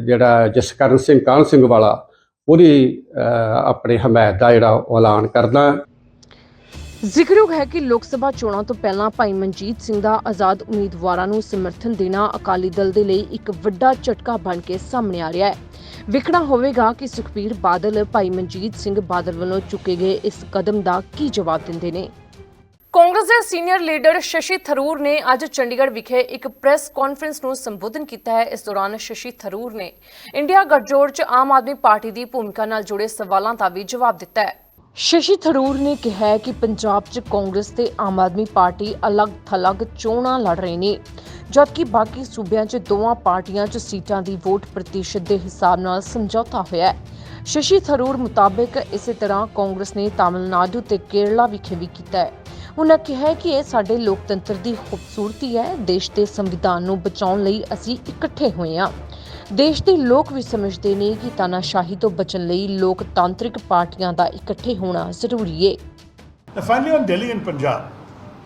ਜਿਹੜਾ ਜਸਕਰਨ ਸਿੰਘ ਕਾਹਨ ਸਿੰਘ ਵਾਲਾ ਉਹਦੀ ਆਪਣੇ ਹਮਾਇਤ ਦਾ ਜਿਹੜਾ ਐਲਾਨ ਕਰਦਾ ਜ਼ਿਕਰਯੋਗ ਹੈ ਕਿ ਲੋਕ ਸਭਾ ਚੋਣਾਂ ਤੋਂ ਪਹਿਲਾਂ ਭਾਈ ਮਨਜੀਤ ਸਿੰਘ ਦਾ ਆਜ਼ਾਦ ਉਮੀਦਵਾਰਾਂ ਨੂੰ ਸਮਰਥਨ ਦੇਣਾ ਅਕਾਲੀ ਦਲ ਦੇ ਲਈ ਇੱਕ ਵੱਡਾ ਝਟਕਾ ਬਣ ਕੇ ਸਾਹਮਣੇ ਆ ਰਿਹਾ ਹੈ। ਵਿਖਣਾ ਹੋਵੇਗਾ ਕਿ ਸੁਖਬੀਰ ਬਾਦਲ ਭਾਈ ਮਨਜੀਤ ਸਿੰਘ ਬਾਦਲ ਵੱਲੋਂ ਚੁੱਕੇ ਗਏ ਇਸ ਕਦਮ ਦਾ ਕੀ ਜਵਾਬ ਦਿੰਦੇ ਨੇ। ਕਾਂਗਰਸ ਦੇ ਸੀਨੀਅਰ ਲੀਡਰ ਸ਼ਸ਼ੀ ਥਰੂਰ ਨੇ ਅੱਜ ਚੰਡੀਗੜ੍ਹ ਵਿਖੇ ਇੱਕ ਪ੍ਰੈਸ ਕਾਨਫਰੰਸ ਨੂੰ ਸੰਬੋਧਨ ਕੀਤਾ ਹੈ। ਇਸ ਦੌਰਾਨ ਸ਼ਸ਼ੀ ਥਰੂਰ ਨੇ ਇੰਡੀਆ ਗੱਠਜੋੜ 'ਚ ਆਮ ਆਦਮੀ ਪਾਰਟੀ ਦੀ ਭੂਮਿਕਾ ਨਾਲ ਜੁੜੇ ਸਵਾਲਾਂ ਦਾ ਵੀ ਜਵਾਬ ਦਿੱਤਾ ਹੈ। ਸ਼ਸ਼ੀ ਥਰੂਰ ਨੇ ਕਿਹਾ ਕਿ ਪੰਜਾਬ 'ਚ ਕਾਂਗਰਸ ਤੇ ਆਮ ਆਦਮੀ ਪਾਰਟੀ ਅਲੱਗ-ਥਲੱਗ ਚੋਣਾਂ ਲੜ ਰਹੇ ਨੇ, ਜਦਕਿ ਬਾਕੀ ਸੂਬਿਆਂ 'ਚ ਦੋਵਾਂ ਪਾਰਟੀਆਂ 'ਚ ਸੀਟਾਂ ਦੀ ਵੋਟ ਪ੍ਰਤੀਸ਼ਤ ਦੇ ਹਿਸਾਬ ਨਾਲ ਸਮਝੌਤਾ ਹੋਇਆ ਹੈ। ਸ਼ਸ਼ੀ ਥਰੂਰ ਮੁਤਾਬਕ ਇਸੇ ਤਰ੍ਹਾਂ ਕਾਂਗਰਸ ਨੇ ਤਾਮਿਲਨਾਡੂ ਤੇ ਕੇਰਲਾ ਵਿਖੇ ਵੀ ਕੀਤਾ ਹੈ। ਉਹਨਾਂ ਕਿਹਾ ਹੈ ਕਿ ਇਹ ਸਾਡੇ ਲੋਕਤੰਤਰ ਦੀ ਖੂਬਸੂਰਤੀ ਹੈ ਦੇਸ਼ ਦੇ ਸੰਵਿਧਾਨ ਨੂੰ ਬਚਾਉਣ ਲਈ ਅਸੀਂ ਇਕੱਠੇ ਹੋਏ ਹਾਂ ਦੇਸ਼ ਦੇ ਲੋਕ ਵੀ ਸਮਝਦੇ ਨੇ ਕਿ ਤਾਨਾਸ਼ਾਹੀ ਤੋਂ ਬਚਣ ਲਈ ਲੋਕਤਾਂਤਰਿਕ ਪਾਰਟੀਆਂ ਦਾ ਇਕੱਠੇ ਹੋਣਾ ਜ਼ਰੂਰੀ ਹੈ Now, finally, on Delhi and Punjab,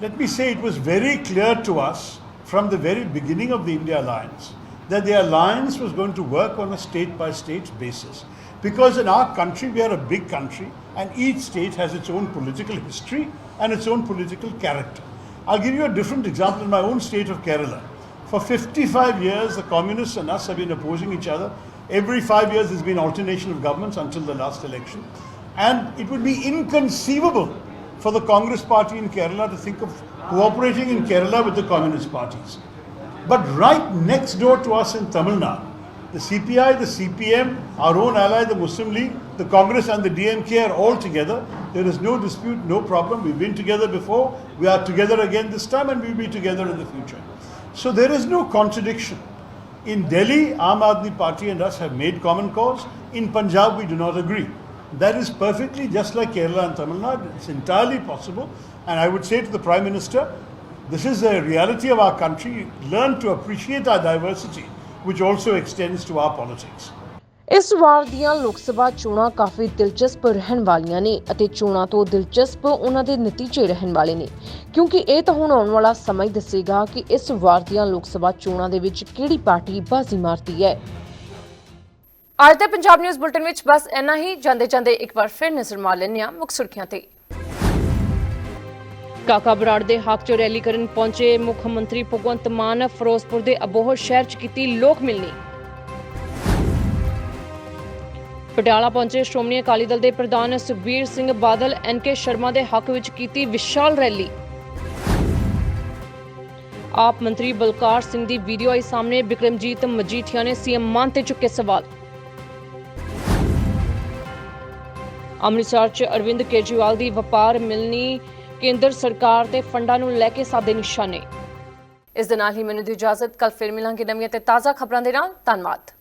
let me say it was very clear to us from the very beginning of the India alliance that the alliance was going to work on a state by state basis. Because in our country, we are a big country, and each state has its own political history and its own political character. I'll give you a different example in my own state of Kerala. For 55 years, the communists and us have been opposing each other. Every five years, there's been alternation of governments until the last election. And it would be inconceivable for the Congress party in Kerala to think of cooperating in Kerala with the communist parties. But right next door to us in Tamil Nadu, the CPI, the CPM, our own ally, the Muslim League, the Congress and the DMK are all together. There is no dispute, no problem. We've been together before. We are together again this time and we'll be together in the future. So there is no contradiction. In Delhi, Aam Party and us have made common cause. In Punjab, we do not agree. That is perfectly just like Kerala and Tamil Nadu. It's entirely possible. And I would say to the Prime Minister, this is a reality of our country. Learn to appreciate our diversity, which also extends to our politics. ਇਸ ਵਾਰ ਦੀਆਂ ਲੋਕ ਸਭਾ ਚੋਣਾਂ ਕਾਫੀ ਦਿਲਚਸਪ ਰਹਿਣ ਵਾਲੀਆਂ ਨੇ ਅਤੇ ਚੋਣਾਂ ਤੋਂ ਦਿਲਚਸਪ ਉਹਨਾਂ ਦੇ ਨਤੀਜੇ ਰਹਿਣ ਵਾਲੇ ਨੇ। ਕਿਉਂਕਿ ਇਹ ਤਾਂ ਹੁਣ ਆਉਣ ਵਾਲਾ ਸਮਾਂ ਹੀ ਦੱਸੇਗਾ ਕਿ ਇਸ ਵਾਰ ਦੀਆਂ ਲੋਕ ਸਭਾ ਚੋਣਾਂ ਦੇ ਵਿੱਚ ਕਿਹੜੀ ਪਾਰਟੀ ਬਾਜ਼ੀ ਮਾਰਦੀ ਹੈ। ਅੱਜ ਦੇ ਪੰਜਾਬ ਨਿਊਜ਼ ਬੁਲਟਨ ਵਿੱਚ ਬਸ ਇੰਨਾ ਹੀ। ਜਾਂਦੇ ਜਾਂਦੇ ਇੱਕ ਵਾਰ ਫਿਰ ਨਜ਼ਰ ਮਾਰ ਲੈਂਦੇ ਹਾਂ ਮੁੱਖ ਸੁਰਖੀਆਂ ਤੇ। ਕਾਕਾ ਬਰਾੜ ਦੇ ਹੱਕ 'ਚ ਰੈਲੀ ਕਰਨ ਪਹੁੰਚੇ ਮੁੱਖ ਮੰਤਰੀ ਭਗਵੰਤ ਮਾਨ ਫਿਰੋਜ਼ਪੁਰ ਦੇ ਅਬੋਹਰ ਸ਼ਹਿਰ 'ਚ ਕੀਤੀ ਲੋਕ ਮਿਲਣੀ। ਪਟਿਆਲਾ ਪਹੁੰਚੇ ਸ਼੍ਰੋਮਣੀ ਅਕਾਲੀ ਦਲ ਦੇ ਪ੍ਰਧਾਨ ਸੁਖਬੀਰ ਸਿੰਘ ਬਾਦਲ ਐਨਕੇ ਸ਼ਰਮਾ ਦੇ ਹੱਕ ਵਿੱਚ ਕੀਤੀ ਵਿਸ਼ਾਲ ਰੈਲੀ। ਆਪ ਮੰਤਰੀ ਬਲਕਾਰ ਸਿੰਘ ਦੀ ਵੀਡੀਓ ਆਈ ਸਾਹਮਣੇ ਬਿਕਰਮਜੀਤ ਮਜੀਠੀਆ ਨੇ ਸੀਐਮ ਮਾਨ ਤੇ ਚੁੱਕੇ ਸਵਾਲ। ਅੰਮ੍ਰਿਤਸਰ 'ਚ ਅਰਵਿੰਦ ਕੇਜਰੀਵਾਲ ਦੀ ਵਪਾਰ ਮਿਲਣੀ, ਕੇਂਦਰ ਸਰਕਾਰ ਤੇ ਫੰਡਾਂ ਨੂੰ ਲੈ ਕੇ ਸਾਦੇ ਨਿਸ਼ਾਨੇ। ਇਸ ਦੇ ਨਾਲ ਹੀ ਮੈਨੂੰ ਦੀ ਇਜਾਜ਼ਤ ਕੱਲ ਫਿਰ ਮਿਲਾਂਗੇ ਨਵੀਆਂ ਤੇ ਤਾਜ਼ਾ ਖਬਰਾਂ ਦੇ ਨਾਲ। ਧੰਨਵਾਦ।